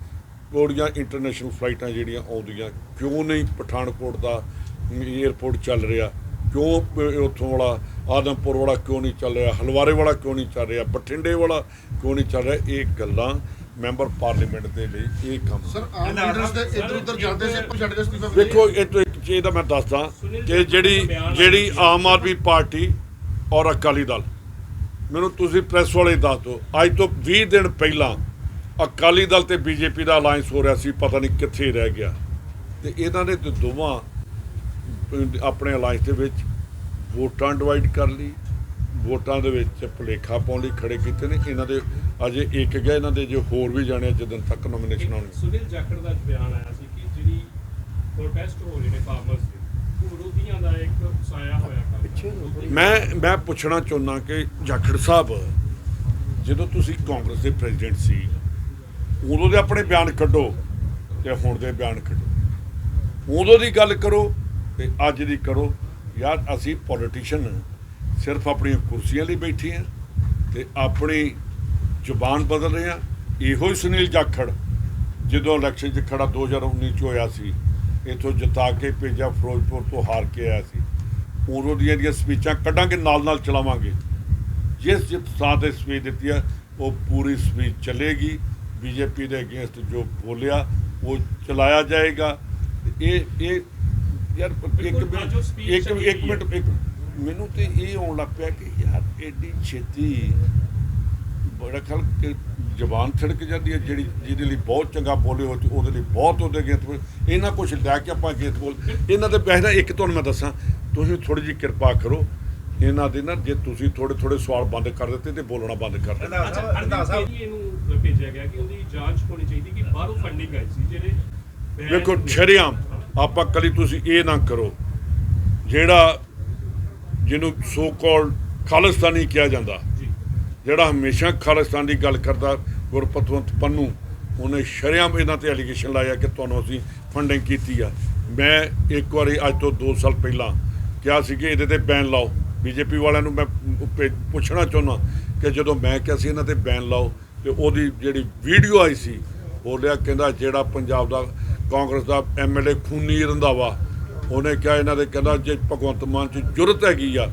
S10: ਕੋੜੀਆਂ ਇੰਟਰਨੈਸ਼ਨਲ ਫਲਾਈਟਾਂ ਜਿਹੜੀਆਂ ਆਉਂਦੀਆਂ? ਕਿਉਂ ਨਹੀਂ ਪਠਾਨਕੋਟ ਦਾ 에어ਪੋਰਟ ਚੱਲ ਰਿਹਾ? ਕਿਉਂ ਉੱਥੋਂ ਵਾਲਾ ਆਦਮਪੁਰ ਵਾਲਾ ਕਿਉਂ ਨਹੀਂ ਚੱਲ ਰਿਹਾ? ਹਲਵਾਰੇ ਵਾਲਾ ਕਿਉਂ ਨਹੀਂ ਚੱਲ ਰਿਹਾ? ਬਠਿੰਡੇ ਵਾਲਾ ਕਿਉਂ ਨਹੀਂ ਚੱਲ ਰਿਹਾ? ਇਹ ਗੱਲਾਂ ਮੈਂਬਰ ਪਾਰਲੀਮੈਂਟ ਦੇ ਲਈ ਇਹ ਕੰਮ
S6: ਸਰ ਆਮ ਲੀਡਰਸ ਦੇ ਜਾਂਦੇ ਸੀ ਪਰ ਛੱਡ
S10: ਵੇਖੋ ਇਹ ਜੇ ਇੱਕ ਮੈਂ ਦੱਸਦਾ ਕਿ ਜਿਹੜੀ ਜਿਹੜੀ ਆਮ ਆਦਮੀ ਪਾਰਟੀ ਔਰ ਅਕਾਲੀ ਦਲ, ਮੈਨੂੰ ਤੁਸੀਂ ਪ੍ਰੈਸ ਵਾਲੇ ਦੱਸ ਦਿਓ, ਅੱਜ ਤੋਂ 20 ਦਿਨ ਪਹਿਲਾਂ ਅਕਾਲੀ ਦਲ ਤੇ ਬੀਜੇਪੀ ਦਾ ਅਲਾਈਅੰਸ ਹੋ ਰਿਹਾ ਸੀ, ਪਤਾ ਨਹੀਂ ਕਿੱਥੇ ਰਹਿ ਗਿਆ। ਤੇ ਇਹਨਾਂ ਨੇ ਤੇ ਦੋਵਾਂ ਆਪਣੇ ਅਲਾਈਅੰਸ ਦੇ ਵਿੱਚ ਵੋਟਾਂ ਡਿਵਾਈਡ ਕਰ ਲਈ, ਵੋਟਾਂ ਦੇ ਵਿੱਚ ਭੁਲੇਖਾ ਪਾਉਣ ਲਈ ਖੜੇ ਕੀਤੇ ਨੇ। ਇਹਨਾਂ ਦੇ ਅਜੇ ਇੱਕ ਗਿਆ, ਇਹਨਾਂ ਦੇ ਜੇ ਹੋਰ ਵੀ ਜਾਣੇ ਜਦੋਂ ਤੱਕ ਨੋਮੀਨੇਸ਼ਨ ਆਉਣੀ
S11: ਸੁਨੀਲ ਜਾਖੜ ਦਾ ਬਿਆਨ ਆਇਆ ਸੀ। ਪ੍ਰੋਟੈਸਟ ਹੋ ਰਹੇ ਨੇ ਫਾਰਮਰਸ ਦੇ। ਉਹ ਵਿਰੋਧੀਆਂ ਦਾ ਇੱਕ ਸਾਇਆ ਹੋਇਆ ਕੰਮ
S10: ਮੈਂ ਮੈਂ ਪੁੱਛਣਾ ਚਾਹੁੰਦਾ ਕਿ ਜਾਖੜ ਸਾਹਿਬ ਜਦੋਂ ਤੁਸੀਂ ਕਾਂਗਰਸ ਦੇ ਪ੍ਰੈਜ਼ੀਡੈਂਟ ਸੀ ਉਦੋਂ ਦੇ ਆਪਣੇ ਬਿਆਨ ਕੱਢੋ ਤੇ ਹੁਣ ਦੇ ਬਿਆਨ ਕੱਢੋ। ਉਦੋਂ ਦੀ ਗੱਲ ਕਰੋ ਤੇ ਅੱਜ ਦੀ ਕਰੋ। ਯਾਰ ਅਸੀਂ ਪੋਲੀਟੀਸ਼ੀਅਨ ਸਿਰਫ ਆਪਣੀਆਂ ਕੁਰਸੀਆਂ ਲਈ ਬੈਠੇ ਆ ਤੇ ਆਪਣੀ ਜ਼ੁਬਾਨ ਬਦਲ ਰਹੇ ਆ ਇਹੋ ਹੀ ਸੁਨੀਲ ਜਾਖੜ ਜਦੋਂ ਇਲੈਕਸ਼ਨ 'ਚ ਖੜਾ 2019 ਚ ਹੋਇਆ ਸੀ ਇਥੋਂ ਜਿਤਾ ਕੇ ਭੇਜਿਆ ਫਿਰੋਜ਼ਪੁਰ ਤੋਂ ਹਾਰ ਕੇ ਆਇਆ ਸੀ। ਉਦੋਂ ਦੀਆਂ ਦੀਆਂ ਸਪੀਚਾਂ ਕੱਢਾਂਗੇ ਨਾਲ ਨਾਲ ਚਲਾਵਾਂਗੇ। ਜਿਸ ਜਿਸ ਥਾਂ ਤੇ ਸਪੀਚ ਦਿੱਤੀ ਆ ਉਹ ਪੂਰੀ ਸਪੀਚ ਚੱਲੇਗੀ। ਬੀਜੇਪੀ ਦੇ ਅਗੇਂਸਟ ਜੋ ਬੋਲਿਆ ਉਹ ਚਲਾਇਆ ਜਾਏਗਾ। ਇਹ ਇਹ ਯਾਰ ਇੱਕ ਇੱਕ ਇੱਕ। ਮਿੰਟ ਇੱਕ ਮੈਨੂੰ ਤੇ ਇਹ ਆਉਣ ਲੱਗ ਪਿਆ ਕਿ ਯਾਰ ਐਡੀ ਛੇਤੀ ਬੜਾ ਖਲ ਕਿ ਜ਼ਬਾਨ ਥੜਕ ਜਾਂਦੀ ਹੈ ਜਿਹੜੀ ਜਿਹਦੇ ਲਈ ਬਹੁਤ ਚੰਗਾ ਬੋਲੇ ਹੋ ਉਹਦੇ ਲਈ ਬਹੁਤ ਉਹਦੇ ਅਗੇਂਸਟ ਇਹਨਾਂ ਕੁਝ ਲੈ ਕੇ ਆਪਾਂ ਅਗੇਂਸਟ ਬੋਲ ਇਹਨਾਂ ਦੇ ਪਹਿਲਾਂ ਇੱਕ ਤੁਹਾਨੂੰ ਮੈਂ ਦੱਸਾਂ ਤੁਸੀਂ ਥੋੜੀ ਜਿਹੀ ਕਿਰਪਾ ਕਰੋ। ਇਹਨਾਂ ਦੇ ਨਾ ਜੇ ਤੁਸੀਂ ਥੋੜੇ ਥੋੜੇ ਸਵਾਲ ਬੰਦ ਕਰ ਦਿੱਤੇ ਤੇ ਬੋਲਣਾ ਬੰਦ ਕਰ ਦਿੱਤਾ।
S11: ਅੱਛਾ ਅਰਵਿੰਦ ਕੇਜਰੀ ਇਹਨੂੰ ਭੇਜਿਆ ਗਿਆ ਕਿ ਉਹਦੀ ਜਾਂਚ ਹੋਣੀ ਚਾਹੀਦੀ ਕਿ ਬਾਹਰੋਂ ਫੰਡਿੰਗ ਆਈ ਸੀ ਜਿਹੜੇ
S10: ਵੇਖੋ। ਸ਼ਰੇਆਮ ਆਪਾਂ ਕਲੀ ਤੁਸੀਂ ਇਹ ਨਾ ਕਰੋ। ਜਿਹੜਾ ਜਿਹਨੂੰ ਸੋ ਕਾਲਡ ਖਾਲਿਸਤਾਨੀ ਕਿਹਾ ਜਾਂਦਾ
S11: ਜੀ
S10: ਜਿਹੜਾ ਹਮੇਸ਼ਾ ਖਾਲਿਸਤਾਨ ਦੀ ਗੱਲ ਕਰਦਾ ਗੁਰਪਤਵੰਤ ਪੰਨੂ, ਉਹਨੇ ਸ਼ਰੇਆਮ ਇਹਨਾਂ ਤੇ ਐਲੀਗੇਸ਼ਨ ਲਾਇਆ ਕਿ ਤੁਹਾਨੂੰ ਅਸੀਂ ਫੰਡਿੰਗ ਕੀਤੀ ਆ। ਮੈਂ ਇੱਕ ਵਾਰੀ ਅੱਜ ਤੋਂ 2 ਸਾਲ ਪਹਿਲਾਂ ਕਿਹਾ ਸੀ ਕਿ ਇਹਦੇ ਤੇ ਬੈਨ ਲਾਓ। ਬੀਜੇਪੀ ਵਾਲਿਆਂ ਨੂੰ ਮੈਂ ਪੁੱਛਣਾ ਚਾਹੁੰਦਾ ਕਿ ਜਦੋਂ ਮੈਂ ਕਿਹਾ ਸੀ ਇਹਨਾਂ ਤੇ ਬੈਨ ਲਾਓ, ਤੇ ਉਹਦੀ ਜਿਹੜੀ ਵੀਡੀਓ ਆਈ ਸੀ, ਬੋਲਿਆ ਕਹਿੰਦਾ ਜਿਹੜਾ ਪੰਜਾਬ ਦਾ ਕਾਂਗਰਸ ਦਾ ਐਮਐਲਏ ਖੂਨੀ ਰੰਧਾਵਾ, ਉਹਨੇ ਕਿਹਾ ਇਹਨਾਂ ਦੇ ਕਹਿੰਦਾ ਜੇ ਭਗਵੰਤ ਮਾਨ ਚ ਜੁਰਤ ਹੈਗੀ ਆ,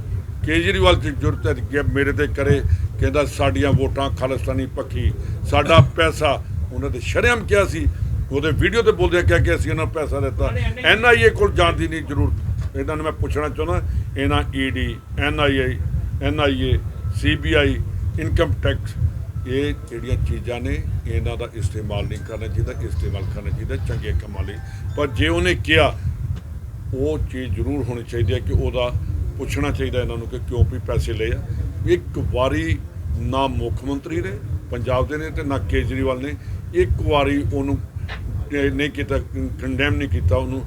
S10: ਕੇਜਰੀਵਾਲ ਚ ਜੁਰਤ ਹੈਗੀ ਆ, ਮੇਰੇ ਤੇ ਕਰੇ ਕਹਿੰਦਾ ਸਾਡੀਆਂ ਵੋਟਾਂ ਖਾਲਿਸਤਾਨੀ ਪੱਖੀ ਸਾਡਾ ਪੈਸਾ ਉਹਨਾਂ ਦੇ ਸ਼ਰਮ ਕਿਹਾ ਸੀ। ਉਹਦੇ ਵੀਡੀਓ ਤੇ ਬੋਲਦਿਆਂ ਕਿਹਾ ਕਿ ਅਸੀਂ ਉਹਨਾਂ ਨੂੰ ਪੈਸਾ ਦਿੱਤਾ। ਐਨਆਈਏ ਕੋਲ ਜਾਣ ਦੀ ਨਹੀਂ ਜ਼ਰੂਰਤ। ਇਹਨਾਂ ਨੂੰ ਮੈਂ ਪੁੱਛਣਾ ਚਾਹੁੰਦਾ ਇਹਨਾਂ ED NIA NIA CBI income tax ਇਹ ਜਿਹੜੀਆਂ ਚੀਜ਼ਾਂ ਨੇ ਇਹਨਾਂ ਦਾ ਇਸਤੇਮਾਲ ਨਹੀਂ ਕਰਨਾ ਚਾਹੀਦਾ ਇਸਤੇਮਾਲ ਕਰਨਾ ਚਾਹੀਦਾ ਚੰਗੇ ਕੰਮਾਂ ਲਈ। ਪਰ ਜੇ ਉਹਨੇ ਕਿਹਾ ਉਹ ਚੀਜ਼ ਜ਼ਰੂਰ ਹੋਣੀ ਚਾਹੀਦੀ ਹੈ ਕਿ ਉਹਦਾ ਪੁੱਛਣਾ ਚਾਹੀਦਾ ਇਹਨਾਂ ਨੂੰ ਕਿ ਕਿਉਂ ਵੀ ਪੈਸੇ ਲਏ ਆ। ਇੱਕ ਵਾਰੀ ਨਾ ਮੁੱਖ ਮੰਤਰੀ ਨੇ ਪੰਜਾਬ ਦੇ ਨੇ ਤੇ ਨਾ ਕੇਜਰੀਵਾਲ ਨੇ। ਇੱਕ ਵਾਰੀ ਉਹਨੂੰ ਨਹੀਂ ਕੀਤਾ ਕੰਡੈਮ ਨਹੀਂ ਕੀਤਾ ਉਹਨੂੰ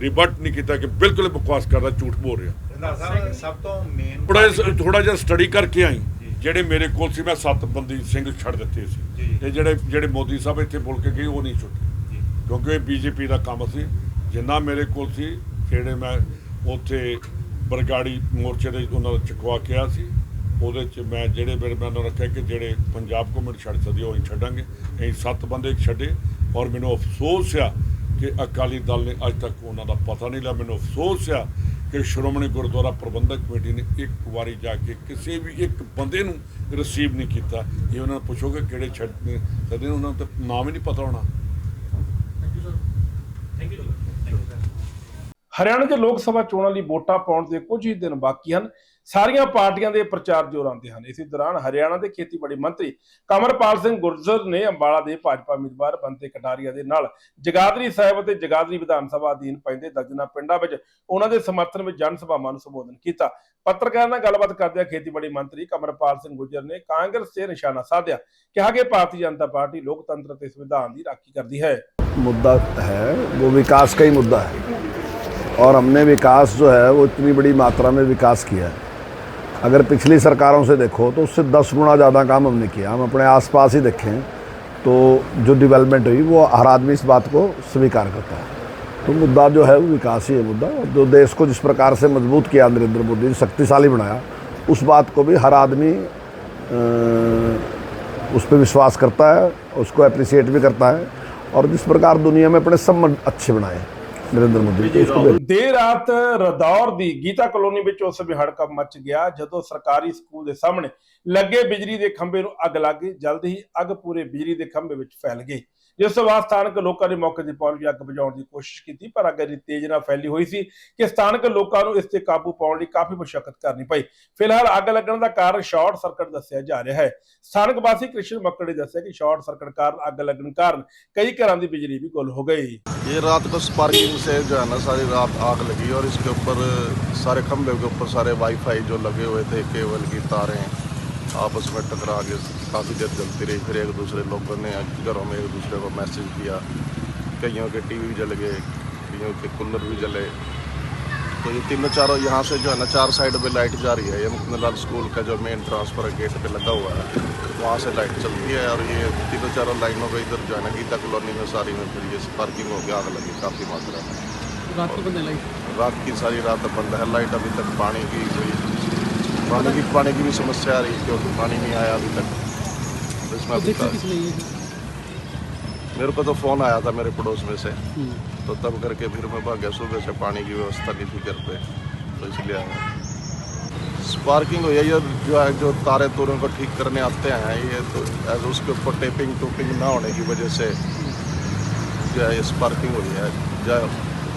S10: ਰਿਬਟ ਨਹੀਂ ਕੀਤਾ ਕਿ ਬਿਲਕੁਲ ਬਕਵਾਸ ਕਰਦਾ ਝੂਠ ਬੋਲ ਰਿਹਾ।
S2: ਸਭ ਤੋਂ ਮੇਨ
S10: ਥੋੜਾ ਥੋੜਾ ਜਿਹਾ ਸਟੱਡੀ ਕਰਕੇ ਆਈ ਜਿਹੜੇ ਮੇਰੇ ਕੋਲ ਸੀ ਮੈਂ ਸੱਤ ਬੰਦੀ ਸਿੰਘ ਛੱਡ ਦਿੱਤੇ ਸੀ। ਤੇ ਜਿਹੜੇ ਜਿਹੜੇ ਮੋਦੀ ਸਾਹਿਬ ਇੱਥੇ ਬੋਲ ਕੇ ਗਏ ਉਹ ਨਹੀਂ ਛੁੱਟੇ। ਕਿਉਂਕਿ ਇਹ ਬੀਜੇਪੀ ਦਾ ਕੰਮ ਸੀ। ਜਿੰਨਾ ਮੇਰੇ ਕੋਲ ਸੀ ਜਿਹੜੇ ਮੈਂ ਉੱਥੇ ਬਰਗਾੜੀ ਮੋਰਚੇ ਦੇ ਉਹਨਾਂ ਦਾ ਚੁਕਵਾ ਕੇ ਆ ਸੀ। ਉਹਦੇ ਚ ਮੈਂ ਜਿਹੜੇ ਮੇਰੇ ਮੈਂ ਉਹਨਾਂ ਰੱਖਿਆ ਕਿ ਜਿਹੜੇ ਪੰਜਾਬ ਗੌਰਮੈਂਟ ਛੱਡ ਸਕਦੇ ਉਹ ਅਸੀਂ ਛੱਡਾਂਗੇ। ਅਸੀਂ ਸੱਤ ਬੰਦੇ ਛੱਡੇ ਔਰ ਮੈਨੂੰ ਅਫਸੋਸ ਆ ਕਿ ਅਕਾਲੀ ਦਲ ਨੇ ਅੱਜ ਤੱਕ ਉਹਨਾਂ ਦਾ ਪਤਾ ਨਹੀਂ ਲਿਆ। ਮੈਨੂੰ ਅਫਸੋਸ ਆ ਕਿ ਸ਼੍ਰੋਮਣੀ ਗੁਰਦੁਆਰਾ ਪ੍ਰਬੰਧਕ ਕਮੇਟੀ ਨੇ ਇੱਕ ਵਾਰੀ ਜਾ ਕੇ ਕਿਸੇ ਵੀ ਇੱਕ ਬੰਦੇ ਨੂੰ ਰਿਸੀਵ ਨਹੀਂ ਕੀਤਾ। ਇਹ ਉਹਨਾਂ ਨੂੰ ਪੁੱਛੋਗੇ ਕਿਹੜੇ ਛੱਡ ਸਕਦੇ ਉਹਨਾਂ ਨੂੰ ਤਾਂ ਨਾਮ ਹੀ ਨਹੀਂ ਪਤਾ ਹੋਣਾ।
S1: ਹਰਿਆਣਾ ਦੇ ਲੋਕ ਸਭਾ ਚੋਣਾਂ ਲਈ ਵੋਟਾਂ ਪਾਉਣ ਦੇ ਕੁਝ ਹੀ ਦਿਨ ਬਾਕੀ ਹਨ। ਸਾਰੀਆਂ ਪਾਰਟੀਆਂ ਦੇ ਪ੍ਰਚਾਰ ਜੋਰਾਂ ਤੇ ਹਨ। ਇਸੇ ਦੌਰਾਨ ਹਰਿਆਣਾ ਦੇ ਖੇਤੀਬਾੜੀ ਮੰਤਰੀ ਕਮਰਪਾਲ ਸਿੰਘ ਗੁਰਜਰ ਨੇ ਅੰਬਾਲਾ ਦੇ ਭਾਜਪਾ ਉਮੀਦਵਾਰ ਬੰਤੇ ਕਟਾਰੀਆ ਦੇ ਨਾਲ ਜਗਾਦਰੀ ਸਾਹਿਬ ਅਤੇ ਜਗਾਦਰੀ ਵਿਧਾਨ ਸਭਾ ਅਧੀਨ ਪੈਂਦੇ ਦਰਜਨਾ ਪਿੰਡਾਂ ਵਿੱਚ ਉਹਨਾਂ ਦੇ ਸਮਰਥਨ ਵਿੱਚ ਜਨ ਸਭਾਵਾਂ ਨੂੰ ਸੰਬੋਧਨ ਕੀਤਾ। ਪੱਤਰਕਾਰਾਂ ਨਾਲ ਗੱਲਬਾਤ ਕਰਦਿਆਂ ਖੇਤੀਬਾੜੀ ਮੰਤਰੀ ਕਮਰਪਾਲ ਸਿੰਘ ਗੁਰਜਰ ਨੇ ਕਾਂਗਰਸ 'ਤੇ ਨਿਸ਼ਾਨਾ ਸਾਧਿਆ, ਕਿਹਾ ਕਿ ਭਾਰਤੀ ਜਨਤਾ ਪਾਰਟੀ ਲੋਕਤੰਤਰ ਤੇ ਸੰਵਿਧਾਨ ਦੀ ਰਾਖੀ ਕਰਦੀ ਹੈ।
S7: ਮੁੱਦਾ ਹੈ, ਉਹ ਵਿਕਾਸ ਦਾ ਮੁੱਦਾ ਹੈ। और हमने विकास जो है, वो इतनी बड़ी मात्रा में विकास किया है। अगर पिछली सरकारों से देखो तो उससे दस गुना ज़्यादा काम हमने किया। हम अपने आसपास ही देखें तो जो डेवलपमेंट हुई, वो हर आदमी इस बात को स्वीकार करता है। तो मुद्दा जो है, वो विकास ही है मुद्दा। और जो देश को जिस प्रकार से मज़बूत किया, नरेंद्र मोदी ने शक्तिशाली बनाया, उस बात को भी हर आदमी उस पर विश्वास करता है, उसको अप्रिसिएट भी करता है। और जिस प्रकार दुनिया में अपने संबंध अच्छे बनाए ਨਰਿੰਦਰ ਮੋਦੀ ਇਸ ਕੋਲ
S1: ਦੇਰ ਰਾਤ ਰਦੌਰ ਦੀ ਗੀਤਾ ਕਲੋਨੀ ਵਿੱਚ ਉਸ ਵੇਲੇ ਹੜਕੰਪ ਮਚ ਗਿਆ, ਜਦੋਂ ਸਰਕਾਰੀ ਸਕੂਲ ਦੇ ਸਾਹਮਣੇ ਲੱਗੇ ਬਿਜਲੀ ਦੇ ਖੰਭੇ ਨੂੰ ਅੱਗ ਲੱਗ ਗਈ, ਜਲਦ ਹੀ ਅੱਗ ਪੂਰੇ ਬਿਜਲੀ ਦੇ ਖੰਭੇ ਵਿੱਚ ਫੈਲ ਗਈ। ਜਿਸ ਤੋਂ ਬਾਅਦ ਸਥਾਨਕ ਲੋਕਾਂ ਨੇ ਮੌਕੇ ਤੇ ਪਹੁੰਚ ਕੇ ਅੱਗ ਬੁਝਾਉਣ ਦੀ ਕੋਸ਼ਿਸ਼ ਕੀਤੀ ਪਰ ਅੱਗ ਇੰਨੀ ਤੇਜ਼ ਨਾਲ ਫੈਲੀ ਹੋਈ ਸੀ ਕਿ ਸਥਾਨਕ ਲੋਕਾਂ ਨੂੰ ਇਸ ਤੇ ਕਾਬੂ ਪਾਉਣ ਲਈ ਕਾਫੀ ਮੁਸ਼ਕਲ ਕਰਨੀ ਪਈ ਫਿਲਹਾਲ ਅੱਗ ਲੱਗਣ ਦਾ ਕਾਰਨ ਸ਼ਾਰਟ ਸਰਕਟ ਦੱਸਿਆ ਜਾ ਰਿਹਾ ਹੈ ਸਥਾਨਕ ਵਾਸੀ ਕ੍ਰਿਸ਼ਨ ਮੱਕੜ ਨੇ ਦੱਸਿਆ ਕਿ ਸ਼ਾਰਟ ਸਰਕਟ ਕਾਰਨ ਅੱਗ ਲੱਗਣ ਕਾਰਨ ਕਈ ਘਰਾਂ ਦੀ ਬਿਜਲੀ ਵੀ ਗੁੱਲ ਹੋ ਗਈ
S6: ये रात को स्पार्किंग से जो है ना सारी रात आग लगी और इसके ऊपर सारे खंभे के ऊपर सारे वाईफाई जो लगे हुए थे केबल की तारें आपस में टकरा के काफ़ी देर जलती रही फिर एक दूसरे लोगों ने घरों में एक दूसरे को मैसेज किया कईयों के टीवी भी जल गए कईयों के कूलर भी जले तो ये तीनों चारों यहाँ से जो है ना चार साइड पे लाइट जा रही है ये मुक्तलाल स्कूल का जो मेन ट्रांसफ़र गेट पे लगा हुआ है वहाँ से लाइट चलती है और ये तीनों चारों लाइनों पे इधर जो है ना गीता कॉलोनी में सारी में फिर ये पार्किंग हो गया आग लगी काफ़ी मात्रा में
S3: रात को बंद है लाइट
S6: रात की सारी रात बंद है लाइट अभी तक पानी की कोई पानी की पानी की भी समस्या आ रही है क्योंकि पानी नहीं आया अभी तक इसमें अभी था। मेरे को तो फ़ोन आया था मेरे पड़ोस में से। तो तब करके फिर मैं भाग्य सुबह से पानी की व्यवस्था नहीं थी घर पे। तो इसलिए आया। स्पार्किंग हो यही जो है जो तारे तुरों को ठीक करने आते हैं ये तो उसके ऊपर टेपिंग टूपिंग ना होने की वजह से जो है स्पार्किंग हुई है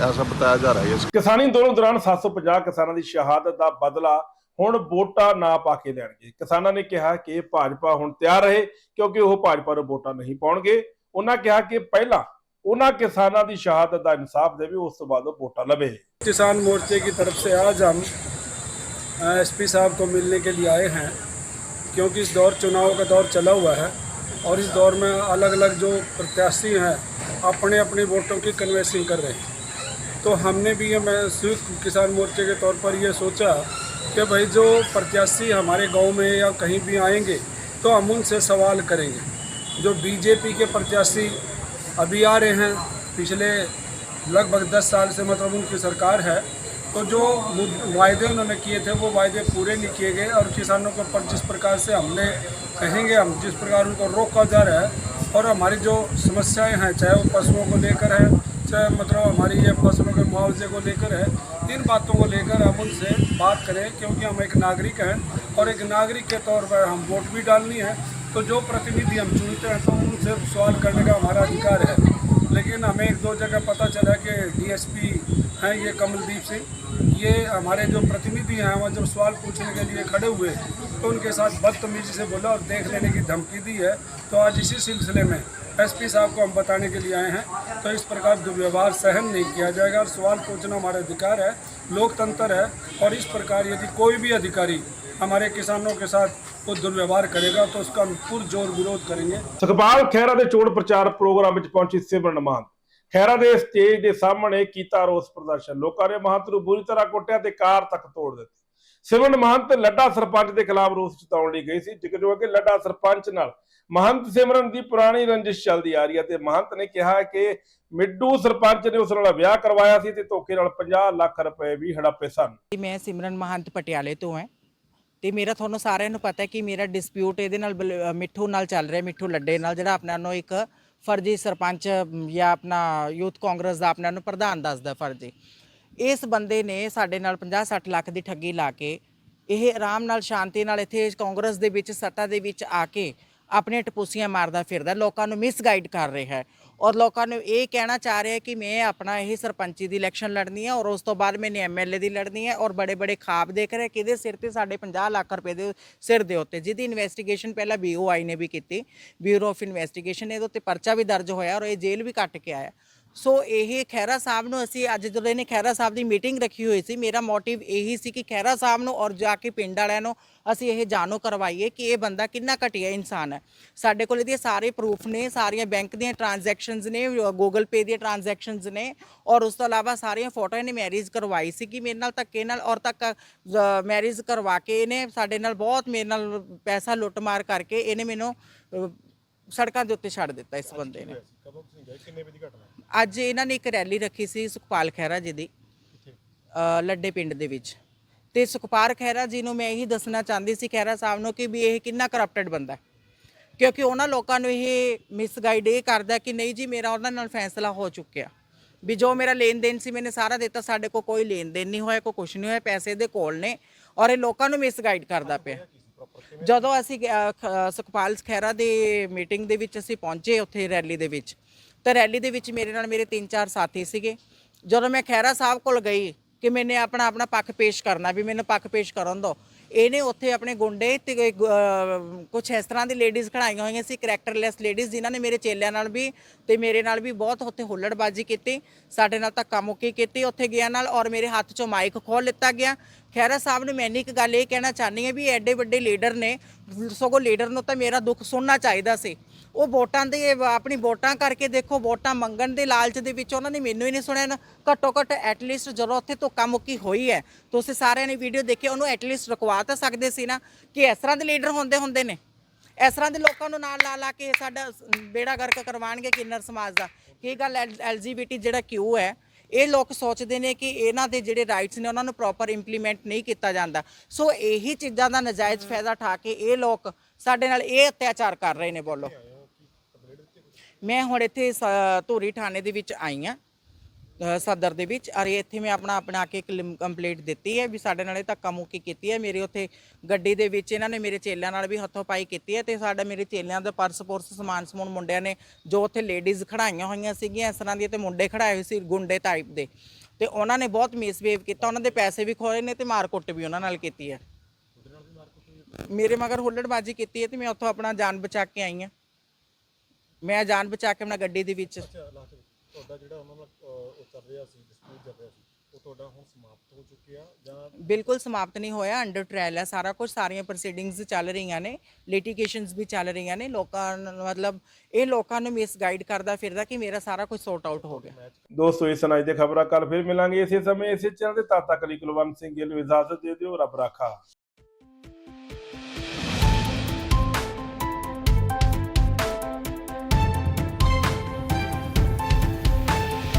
S6: ऐसा बताया जा रहा है
S1: किसानी आंदोलन दौरान 750 किसानों की शहादत का बदला ਹੁਣ ਵੋਟਾਂ ਨਾ ਪਾ ਕੇ ਲੈਣਗੇ ਕਿਸਾਨਾਂ ਨੇ ਕਿਹਾ ਕਿ ਭਾਜਪਾ ਹੁਣ ਤਿਆਰ ਰਹੇ ਕਿਉਂਕਿ ਉਹ ਭਾਜਪਾ ਨੂੰ ਵੋਟਾਂ ਨਹੀਂ ਪਾਉਣਗੇ ਉਹਨਾਂ ਕਿਹਾ ਕਿ ਪਹਿਲਾਂ ਉਹਨਾਂ ਕਿਸਾਨਾਂ ਦੀ ਸ਼ਹਾਦਤ ਦਾ ਇਨਸਾਫ ਦੇਵੇ ਉਸ ਤੋਂ ਬਾਅਦ ਉਹ ਵੋਟਾਂ ਲਵੇ
S3: किसान मोर्चे की तरफ से आज हम एसपी साहब को मिलने के लिए आए हैं क्योंकि इस दौर चुनाव का दौर चला हुआ है और इस दौर में अलग अलग जो प्रत्याशी हैं अपने अपने वोटों की कन्वेंसिंग कर रहे हैं तो हमने भी ये मैं संयुक्त किसान मोर्चे के तौर पर ये सोचा कि भाई जो प्रत्याशी हमारे गाँव में या कहीं भी आएँगे तो हम उनसे सवाल करेंगे। जो बीजेपी के प्रत्याशी अभी आ रहे हैं, पिछले लगभग दस साल से मतलब उनकी सरकार है तो जो वायदे उन्होंने किए थे, वो वायदे पूरे नहीं किए गए और किसानों को ऊपर जिस प्रकार से हमने कहेंगे, हम जिस प्रकार उनको रोका जा रहा है और हमारी जो समस्याएँ हैं, चाहे वो पशुओं को लेकर है चाहे मतलब हमारी ये फ़सलों के मुआवजे को लेकर है इन बातों को लेकर हम उनसे बात करें, क्योंकि हम एक नागरिक हैं और एक नागरिक के तौर पर हम वोट भी डालनी है। तो जो प्रतिनिधि हम चुनते हैं तो उनसे सवाल करने का हमारा अधिकार है। लेकिन हमें एक दो जगह पता चला कि डीएसपी हैं ये कमलदीप सिंह। ये हमारे जो प्रतिनिधि हैं वहाँ जब सवाल पूछने के लिए खड़े हुए तो उनके साथ बदतमीजी से बोला और देख लेने की धमकी दी है। तो आज इसी सिलसिले में एसपी साहब को हम बताने के लिए आए हैं तो इस प्रकार दुर्व्यवहार सहन नहीं किया जाएगा और सवाल पूछना हमारा अधिकार है लोकतंत्र है और इस प्रकार यदि कोई भी अधिकारी हमारे किसानों के साथ वो दुर्व्यवहार करेगा तो उसका हम पुरजोर विरोध करेंगे
S1: ਸੁਖਪਾਲ ਖਹਿਰਾ ਦੇ ਚੋਣ ਪ੍ਰਚਾਰ ਪ੍ਰੋਗਰਾਮ ਵਿੱਚ ਪਹੁੰਚੀ ਸਿਮਰਨ ਮਾਨ ਖਹਿਰਾ ਦੇ ਸਟੇਜ ਦੇ ਸਾਹਮਣੇ ਕੀਤਾ ਰੋਸ ਪ੍ਰਦਰਸ਼ਨ ਲੋਕਾਂ ਨੇ ਮਹੰਤ ਨੂੰ ਬੁਰੀ ਤਰ੍ਹਾਂ ਕੁੱਟਿਆ ਤੇ ਕਾਰ ਤੱਕ ਤੋੜ ਦਿੱਤੀ ਸਿਮਰਨ ਮਹੰਤ ਲੱਡਾ ਸਰਪੰਚ ਦੇ ਖਿਲਾਫ ਰੋਸ ਜਤਾਉਣ ਲਈ ਗਈ ਸੀ। ਜਿਕਰ ਕਿ ਲੱਡਾ ਸਰਪੰਚ ਨਾਲ ਮਹੰਤ ਸਿਮਰਨ ਦੀ ਪੁਰਾਣੀ ਰੰਜਿਸ਼ ਚੱਲਦੀ ਆ ਰਹੀ ਹੈ ਤੇ ਮਹੰਤ ਨੇ ਕਿਹਾ ਕਿ ਮਿੱਡੂ ਸਰਪੰਚ ਨੇ ਉਸ ਨਾਲ ਵਿਆਹ ਕਰਵਾਇਆ ਸੀ ਤੇ ਧੋਖੇ ਨਾਲ 50 ਲੱਖ ਰੁਪਏ ਵੀ ਹੜੱਪੇ ਸਨ।
S12: ਮੈਂ ਸਿਮਰਨ ਮਹੰਤ ਪਟਿਆਲੇ ਤੋਂ ਹਾਂ ਤੇ ਮੇਰਾ ਤੁਹਾਨੂੰ ਸਾਰਿਆਂ ਨੂੰ ਪਤਾ ਹੈ ਕਿ ਮੇਰਾ ਡਿਸਪਿਊਟ ਇਹਦੇ ਨਾਲ ਮਿੱਠੂ ਨਾਲ ਚੱਲ ਰਿਹਾ ਮਿੱਠੂ ਲੱਡੇ ਨਾਲ ਜਿਹੜਾ ਆਪਣਾ ਨੂੰ ਇੱਕ ਫਰਜ਼ੀ ਸਰਪੰਚ ਅਮ, ਜਾਂ ਆਪਣਾ ਯੂਥ ਕਾਂਗਰਸ ਦਾ ਆਪਣਾ ਨੂੰ ਪ੍ਰਧਾਨ ਦੱਸਦਾ ਫਰਜ਼ੀ। ਇਸ ਬੰਦੇ ਨੇ ਸਾਡੇ ਨਾਲ 50-60 ਲੱਖ ਦੀ ਠੱਗੀ ਲਾ ਕੇ ਇਹ ਆਰਾਮ ਨਾਲ, ਸ਼ਾਂਤੀ ਨਾਲ ਇੱਥੇ ਕਾਂਗਰਸ ਦੇ ਵਿੱਚ, ਸੱਤਾ ਦੇ ਵਿੱਚ ਆ ਕੇ ਆਪਣੇ ਟਪੂਸੀਆਂ ਮਾਰਦਾ ਫਿਰਦਾ, ਲੋਕਾਂ ਨੂੰ ਮਿਸਗਾਈਡ ਕਰ ਰਿਹਾ ਹੈ। ਔਰ ਲੋਕਾਂ ਨੂੰ ਇਹ ਕਹਿਣਾ ਚਾਹ ਰਿਹਾ ਕਿ ਮੈਂ ਆਪਣਾ ਇਹ ਸਰਪੰਚੀ ਦੀ ਇਲੈਕਸ਼ਨ ਲੜਨੀ ਹੈ ਔਰ ਉਸ ਤੋਂ ਬਾਅਦ ਮੈਨੇ ਐਮਐਲਏ ਦੀ ਲੜਨੀ ਹੈ ਔਰ ਬੜੇ ਬੜੇ ਖਾਬ ਦੇਖ ਰਿਹਾ ਕਿਹਦੇ ਸਿਰ ਤੇ ਸਾਡੇ 50 ਲੱਖ ਰੁਪਏ ਦੇ ਸਿਰ ਦੇ ਉੱਤੇ, ਜਿਹਦੀ ਇਨਵੈਸਟੀਗੇਸ਼ਨ ਪਹਿਲਾਂ ਬੀਓਆਈ ਨੇ ਵੀ ਕੀਤੀ ਬਿਊਰੋ ਆਫ ਇਨਵੈਸਟੀਗੇਸ਼ਨ ਇਹਦੇ ਉੱਤੇ ਪਰਚਾ ਵੀ ਦਰਜ ਹੋਇਆ ਔਰ ਇਹ ਜੇਲ੍ਹ ਵੀ ਕੱਟ ਕੇ ਆਇਆ। ਸੋ ਇਹ ਖਹਿਰਾ ਸਾਹਿਬ ਨੂੰ ਅਸੀਂ ਅੱਜ ਜਦੋਂ ਇਹਨੇ ਖਹਿਰਾ ਸਾਹਿਬ ਦੀ ਮੀਟਿੰਗ ਰੱਖੀ ਹੋਈ ਸੀ, ਮੇਰਾ ਮੋਟਿਵ ਇਹੀ ਸੀ ਕਿ ਖਹਿਰਾ ਸਾਹਿਬ ਨੂੰ ਔਰ ਜਾ ਕੇ ਪਿੰਡ ਵਾਲਿਆਂ ਨੂੰ ਅਸੀਂ ਇਹ ਜਾਣੋ ਕਰਵਾਈਏ ਕਿ ਇਹ ਬੰਦਾ ਕਿੰਨਾ ਘਟੀਆ ਇਨਸਾਨ ਹੈ। ਸਾਡੇ ਕੋਲ ਇਹਦੇ ਸਾਰੇ ਪ੍ਰੂਫ ਨੇ, ਸਾਰੀਆਂ ਬੈਂਕ ਦੀਆਂ ਟ੍ਰਾਂਜੈਕਸ਼ਨਸ ਨੇ ਗੂਗਲ ਪੇ ਦੀਆਂ ਟ੍ਰਾਂਜੈਕਸ਼ਨਸ ਨੇ ਔਰ ਉਸ ਤੋਂ ਇਲਾਵਾ ਸਾਰੀਆਂ ਫੋਟੋਆਂ ਇਹਨੇ ਮੈਰਿਜ ਕਰਵਾਈ ਸੀ ਕਿ ਮੇਰੇ ਨਾਲ ਧੱਕੇ ਨਾਲ ਔਰ ਤੱਕ ਮੈਰਿਜ ਕਰਵਾ ਕੇ ਇਹਨੇ ਸਾਡੇ ਨਾਲ ਬਹੁਤ ਮੇਰੇ ਨਾਲ ਪੈਸਾ ਲੁੱਟਮਾਰ ਕਰਕੇ ਇਹਨੇ ਮੈਨੂੰ ਸੜਕਾਂ ਦੇ ਉੱਤੇ ਛੱਡ ਦਿੱਤਾ ਇਸ ਬੰਦੇ ਨੇ। ਅੱਜ ਇਹਨਾਂ ਨੇ ਇੱਕ ਰੈਲੀ ਰੱਖੀ ਸੀ ਸੁਖਪਾਲ ਖਹਿਰਾ ਜੀ ਦੀ ਲੱਡੇ ਪਿੰਡ ਦੇ ਵਿੱਚ। ਤੇ ਸੁਖਪਾਲ ਖਹਿਰਾ ਜੀ ਨੂੰ ਮੈਂ ਇਹੀ ਦੱਸਣਾ ਚਾਹੁੰਦੀ ਸੀ ਖਹਿਰਾ ਸਾਹਿਬ ਨੂੰ ਕਿ ਵੀ ਇਹ ਕਿੰਨਾ ਕਰਪਟਡ ਬੰਦਾ ਹੈ। ਕਿਉਂਕਿ ਉਹਨਾਂ ਲੋਕਾਂ ਨੂੰ ਇਹ ਮਿਸਗਾਈਡ ਇਹ ਕਰਦਾ ਕਿ ਨਹੀਂ ਜੀ ਮੇਰਾ ਉਹਨਾਂ ਨਾਲ ਫੈਸਲਾ ਹੋ ਚੁੱਕਿਆ। ਵੀ ਜੋ ਮੇਰਾ ਲੈਣ ਦੇਣ ਸੀ ਮੈਨੇ ਸਾਰਾ ਦਿੱਤਾ ਸਾਡੇ ਕੋਲ ਕੋਈ ਲੈਣ ਦੇਣ ਨਹੀਂ ਹੋਇਆ ਕੋਈ ਕੁਝ ਨਹੀਂ ਹੋਇਆ ਪੈਸੇ ਦੇ ਕੋਲ ਨੇ ਔਰ ਇਹ ਲੋਕਾਂ ਨੂੰ ਮਿਸਗਾਈਡ ਕਰਦਾ ਪਿਆ। ਜਦੋਂ ਅਸੀਂ ਸੁਖਪਾਲ ਖਹਿਰਾ ਦੇ ਮੀਟਿੰਗ ਦੇ ਵਿੱਚ ਅਸੀਂ ਪਹੁੰਚੇ ਉੱਥੇ ਰੈਲੀ ਦੇ ਵਿੱਚ ਤਾਂ ਰੈਲੀ ਦੇ ਵਿੱਚ ਮੇਰੇ ਨਾਲ ਮੇਰੇ ਤਿੰਨ ਚਾਰ ਸਾਥੀ ਸੀਗੇ। ਜਦੋਂ ਮੈਂ ਖਹਿਰਾ ਸਾਹਿਬ ਕੋਲ ਗਈ ਕਿ ਮੈਨੇ ਆਪਣਾ ਆਪਣਾ ਪੱਖ ਪੇਸ਼ ਕਰਨਾ ਵੀ ਮੈਨੂੰ ਪੱਖ ਪੇਸ਼ ਕਰਨ ਦਿਓ, ਇਹਨੇ ਉੱਥੇ ਆਪਣੇ ਗੁੰਡੇ ਤੇ ਕੁਝ ਇਸ ਤਰ੍ਹਾਂ ਦੀ ਲੇਡੀਜ਼ ਖੜਾਈਆਂ ਹੋਈਆਂ ਸੀ ਕਰੈਕਟਰਲੈਸ ਲੇਡੀਜ਼ ਜਿਨ੍ਹਾਂ ਨੇ ਮੇਰੇ ਚੇਲਿਆਂ ਨਾਲ ਵੀ ਤੇ ਮੇਰੇ ਨਾਲ ਵੀ ਬਹੁਤ ਉੱਥੇ ਹੁੱਲੜਬਾਜ਼ੀ ਕੀਤੀ, ਸਾਡੇ ਨਾਲ ਧੱਕਾ ਮੁੱਕੀ ਕੀਤੀ ਉੱਥੇ ਗਿਆ ਨਾਲ ਔਰ ਮੇਰੇ ਹੱਥ 'ਚੋਂ ਮਾਈਕ ਖੋਲ ਲਿੱਤਾ ਗਿਆ। ਖੈਰਾ ਸਾਹਿਬ ਨੂੰ ਮੈਨੇ ਇੱਕ ਗੱਲ ਇਹ ਕਹਿਣਾ ਚਾਹਨੀ ਹੈ ਵੀ ਐਡੇ ਵੱਡੇ ਲੀਡਰ ਨੇ, ਸਗੋਂ ਲੀਡਰ ਨੂੰ ਤਾਂ ਮੇਰਾ ਦੁੱਖ ਸੁਣਨਾ ਚਾਹੀਦਾ ਸੀ। ਉਹ ਵੋਟਾਂ ਦੇ, ਆਪਣੀ ਵੋਟਾਂ ਕਰਕੇ ਦੇਖੋ, ਵੋਟਾਂ ਮੰਗਣ ਦੇ ਲਾਲਚ ਦੇ ਵਿੱਚ ਉਹਨਾਂ ਨੇ ਮੈਨੂੰ ਹੀ ਨਹੀਂ ਸੁਣਿਆ, ਨਾ ਘੱਟੋ ਘੱਟ ਐਟਲੀਸਟ ਜਦੋਂ ਉੱਥੇ ਧੋਖਾ ਮੁੱਕੀ ਹੋਈ ਹੈ ਤੁਸੀਂ ਸਾਰਿਆਂ ਨੇ ਵੀਡੀਓ ਦੇਖੀ ਉਹਨੂੰ ਐਟਲੀਸਟ ਰੁਕਵਾ ਤਾਂ ਸਕਦੇ ਸੀ ਨਾ, ਕਿ ਇਸ ਤਰ੍ਹਾਂ ਦੇ ਲੀਡਰ ਹੁੰਦੇ ਹੁੰਦੇ ਨੇ। ਇਸ ਤਰ੍ਹਾਂ ਦੇ ਲੋਕਾਂ ਨੂੰ ਨਾਲ ਲਾ ਲਾ ਕੇ ਸਾਡਾ ਬੇੜਾ ਗਰਕ ਕਰਵਾਣਗੇ ਕਿੰਨਰ ਸਮਾਜ ਦਾ। ਕੀ ਗੱਲ ਐਲਜੀਬੀਟੀ ਜਿਹੜਾ ਕਿਊ ਹੈ, ਇਹ ਲੋਕ ਸੋਚਦੇ ਨੇ ਕਿ ਇਹਨਾਂ ਦੇ ਜਿਹੜੇ ਰਾਈਟਸ ਨੇ, ਉਹਨਾਂ ਨੂੰ ਪ੍ਰੋਪਰ ਇੰਪਲੀਮੈਂਟ ਨਹੀਂ ਕੀਤਾ ਜਾਂਦਾ। ਸੋ ਇਹੀ ਚੀਜ਼ਾਂ ਦਾ ਨਜਾਇਜ਼ ਫਾਇਦਾ ਠਾ ਕੇ ਇਹ ਲੋਕ ਸਾਡੇ ਨਾਲ ਇਹ ਅਤਿਆਚਾਰ ਕਰ ਰਹੇ ਨੇ ਬੋਲੋ। ਮੈਂ ਹੁਣ ਇੱਥੇ ਸ- ਧੂਰੀ ਥਾਣੇ ਦੇ ਵਿੱਚ ਆਈ ਆ ਸਦਰ ਦੇ ਵਿੱਚ। ਅਰੇ, ਇੱਥੇ ਮੈਂ ਆਪਣਾ ਆਪਣਾ ਕੇ ਕੰਪਲੀਟ ਦਿੱਤੀ ਹੈ ਵੀ ਸਾਡੇ ਨਾਲ ਇਹ ਧੱਕਾ ਮੁੱਕੀ ਕੀਤੀ ਹੈ। ਮੇਰੇ ਉੱਥੇ ਗੱਡੀ ਦੇ ਵਿੱਚ ਇਹਨਾਂ ਨੇ ਮੇਰੇ ਚੇਲਿਆਂ ਨਾਲ ਵੀ ਹੱਥੋਂ ਪਾਈ ਕੀਤੀ ਹੈ ਤੇ ਸਾਡਾ ਮੇਰੇ ਚੇਲਿਆਂ ਦਾ ਪਰਸ ਪੁਰਸ, ਸਮਾਨ ਸਮੂਨ ਮੁੰਡਿਆਂ ਨੇ ਜੋ ਉੱਥੇ ਲੇਡੀਜ਼ ਖੜਾਈਆਂ ਹੋਈਆਂ ਸੀਗੀਆਂ, ਇਸ ਤਰ੍ਹਾਂ ਦੀਆਂ ਤੇ ਮੁੰਡੇ ਖੜਾਏ ਹੋਏ ਸੀ ਗੁੰਡੇ ਟਾਈਪ ਦੇ। ਤੇ ਉਹਨਾਂ ਨੇ ਬਹੁਤ ਮਿਸਬੀਹੇਵ ਕੀਤਾ, ਉਹਨਾਂ ਦੇ ਪੈਸੇ ਵੀ ਖੋਏ ਨੇ ਤੇ ਮਾਰ ਕੁੱਟ ਵੀ ਉਹਨਾਂ ਨਾਲ ਕੀਤੀ ਹੈ। ਮੇਰੇ ਮਗਰ ਹੁੱਲੜਬਾਜ਼ੀ ਕੀਤੀ ਹੈ ਤੇ ਮੈਂ ਉੱਥੋਂ ਆਪਣਾ ਜਾਨ ਬਚਾ ਕੇ ਆਈ ਹਾਂ ਮੈਂ ਜਾਨ ਬਚਾ ਕੇ ਆਪਣਾ ਗੱਡੀ ਦੇ ਵਿੱਚ।
S9: ਤੁਹਾਡਾ ਜਿਹੜਾ ਉਹਨਾਂ ਨਾਲ ਉਹ ਚੱਲ ਰਿਹਾ ਸੀ ਡਿਸਪਿਊਟ ਚੱਲ ਰਿਹਾ ਸੀ ਉਹ ਤੁਹਾਡਾ ਹੁਣ ਸਮਾਪਤ ਹੋ ਚੁੱਕਿਆ ਜਾਂ
S12: ਬਿਲਕੁਲ ਸਮਾਪਤ ਨਹੀਂ ਹੋਇਆ ਅੰਡਰ ਟ੍ਰਾਇਲ ਹੈ ਸਾਰਾ ਕੁਝ ਸਾਰੀਆਂ ਪ੍ਰੋਸੀਡਿੰਗਸ ਚੱਲ ਰਹੀਆਂ ਨੇ ਲਿਟੀਗੇਸ਼ਨਸ ਵੀ ਚੱਲ ਰਹੀਆਂ ਨੇ ਲੋਕਾਂ ਨੂੰ ਮਤਲਬ ਇਹ ਲੋਕਾਂ ਨੂੰ ਮਿਸਗਾਈਡ ਕਰਦਾ ਫਿਰਦਾ ਕਿ ਮੇਰਾ ਸਾਰਾ ਕੁਝ ਸੌਟ ਆਊਟ ਹੋ ਗਿਆ।
S1: ਦੋਸਤੋ ਇਸ ਸੁਣਾਈ ਦੇ ਖਬਰਾਂ ਕੱਲ ਫਿਰ ਮਿਲਾਂਗੇ। ਇਸੇ ਸਮੇਂ ਇਸੇ ਚੈਨਲ ਤੇ ਤਦ ਤੱਕ ਲਈ ਕੁਲਵੰਤ ਸਿੰਘ ਗਿੱਲ ਨੂੰ ਇਜਾਜ਼ਤ ਦੇ ਦਿਓ ਰੱਬ ਰਾਖਾ।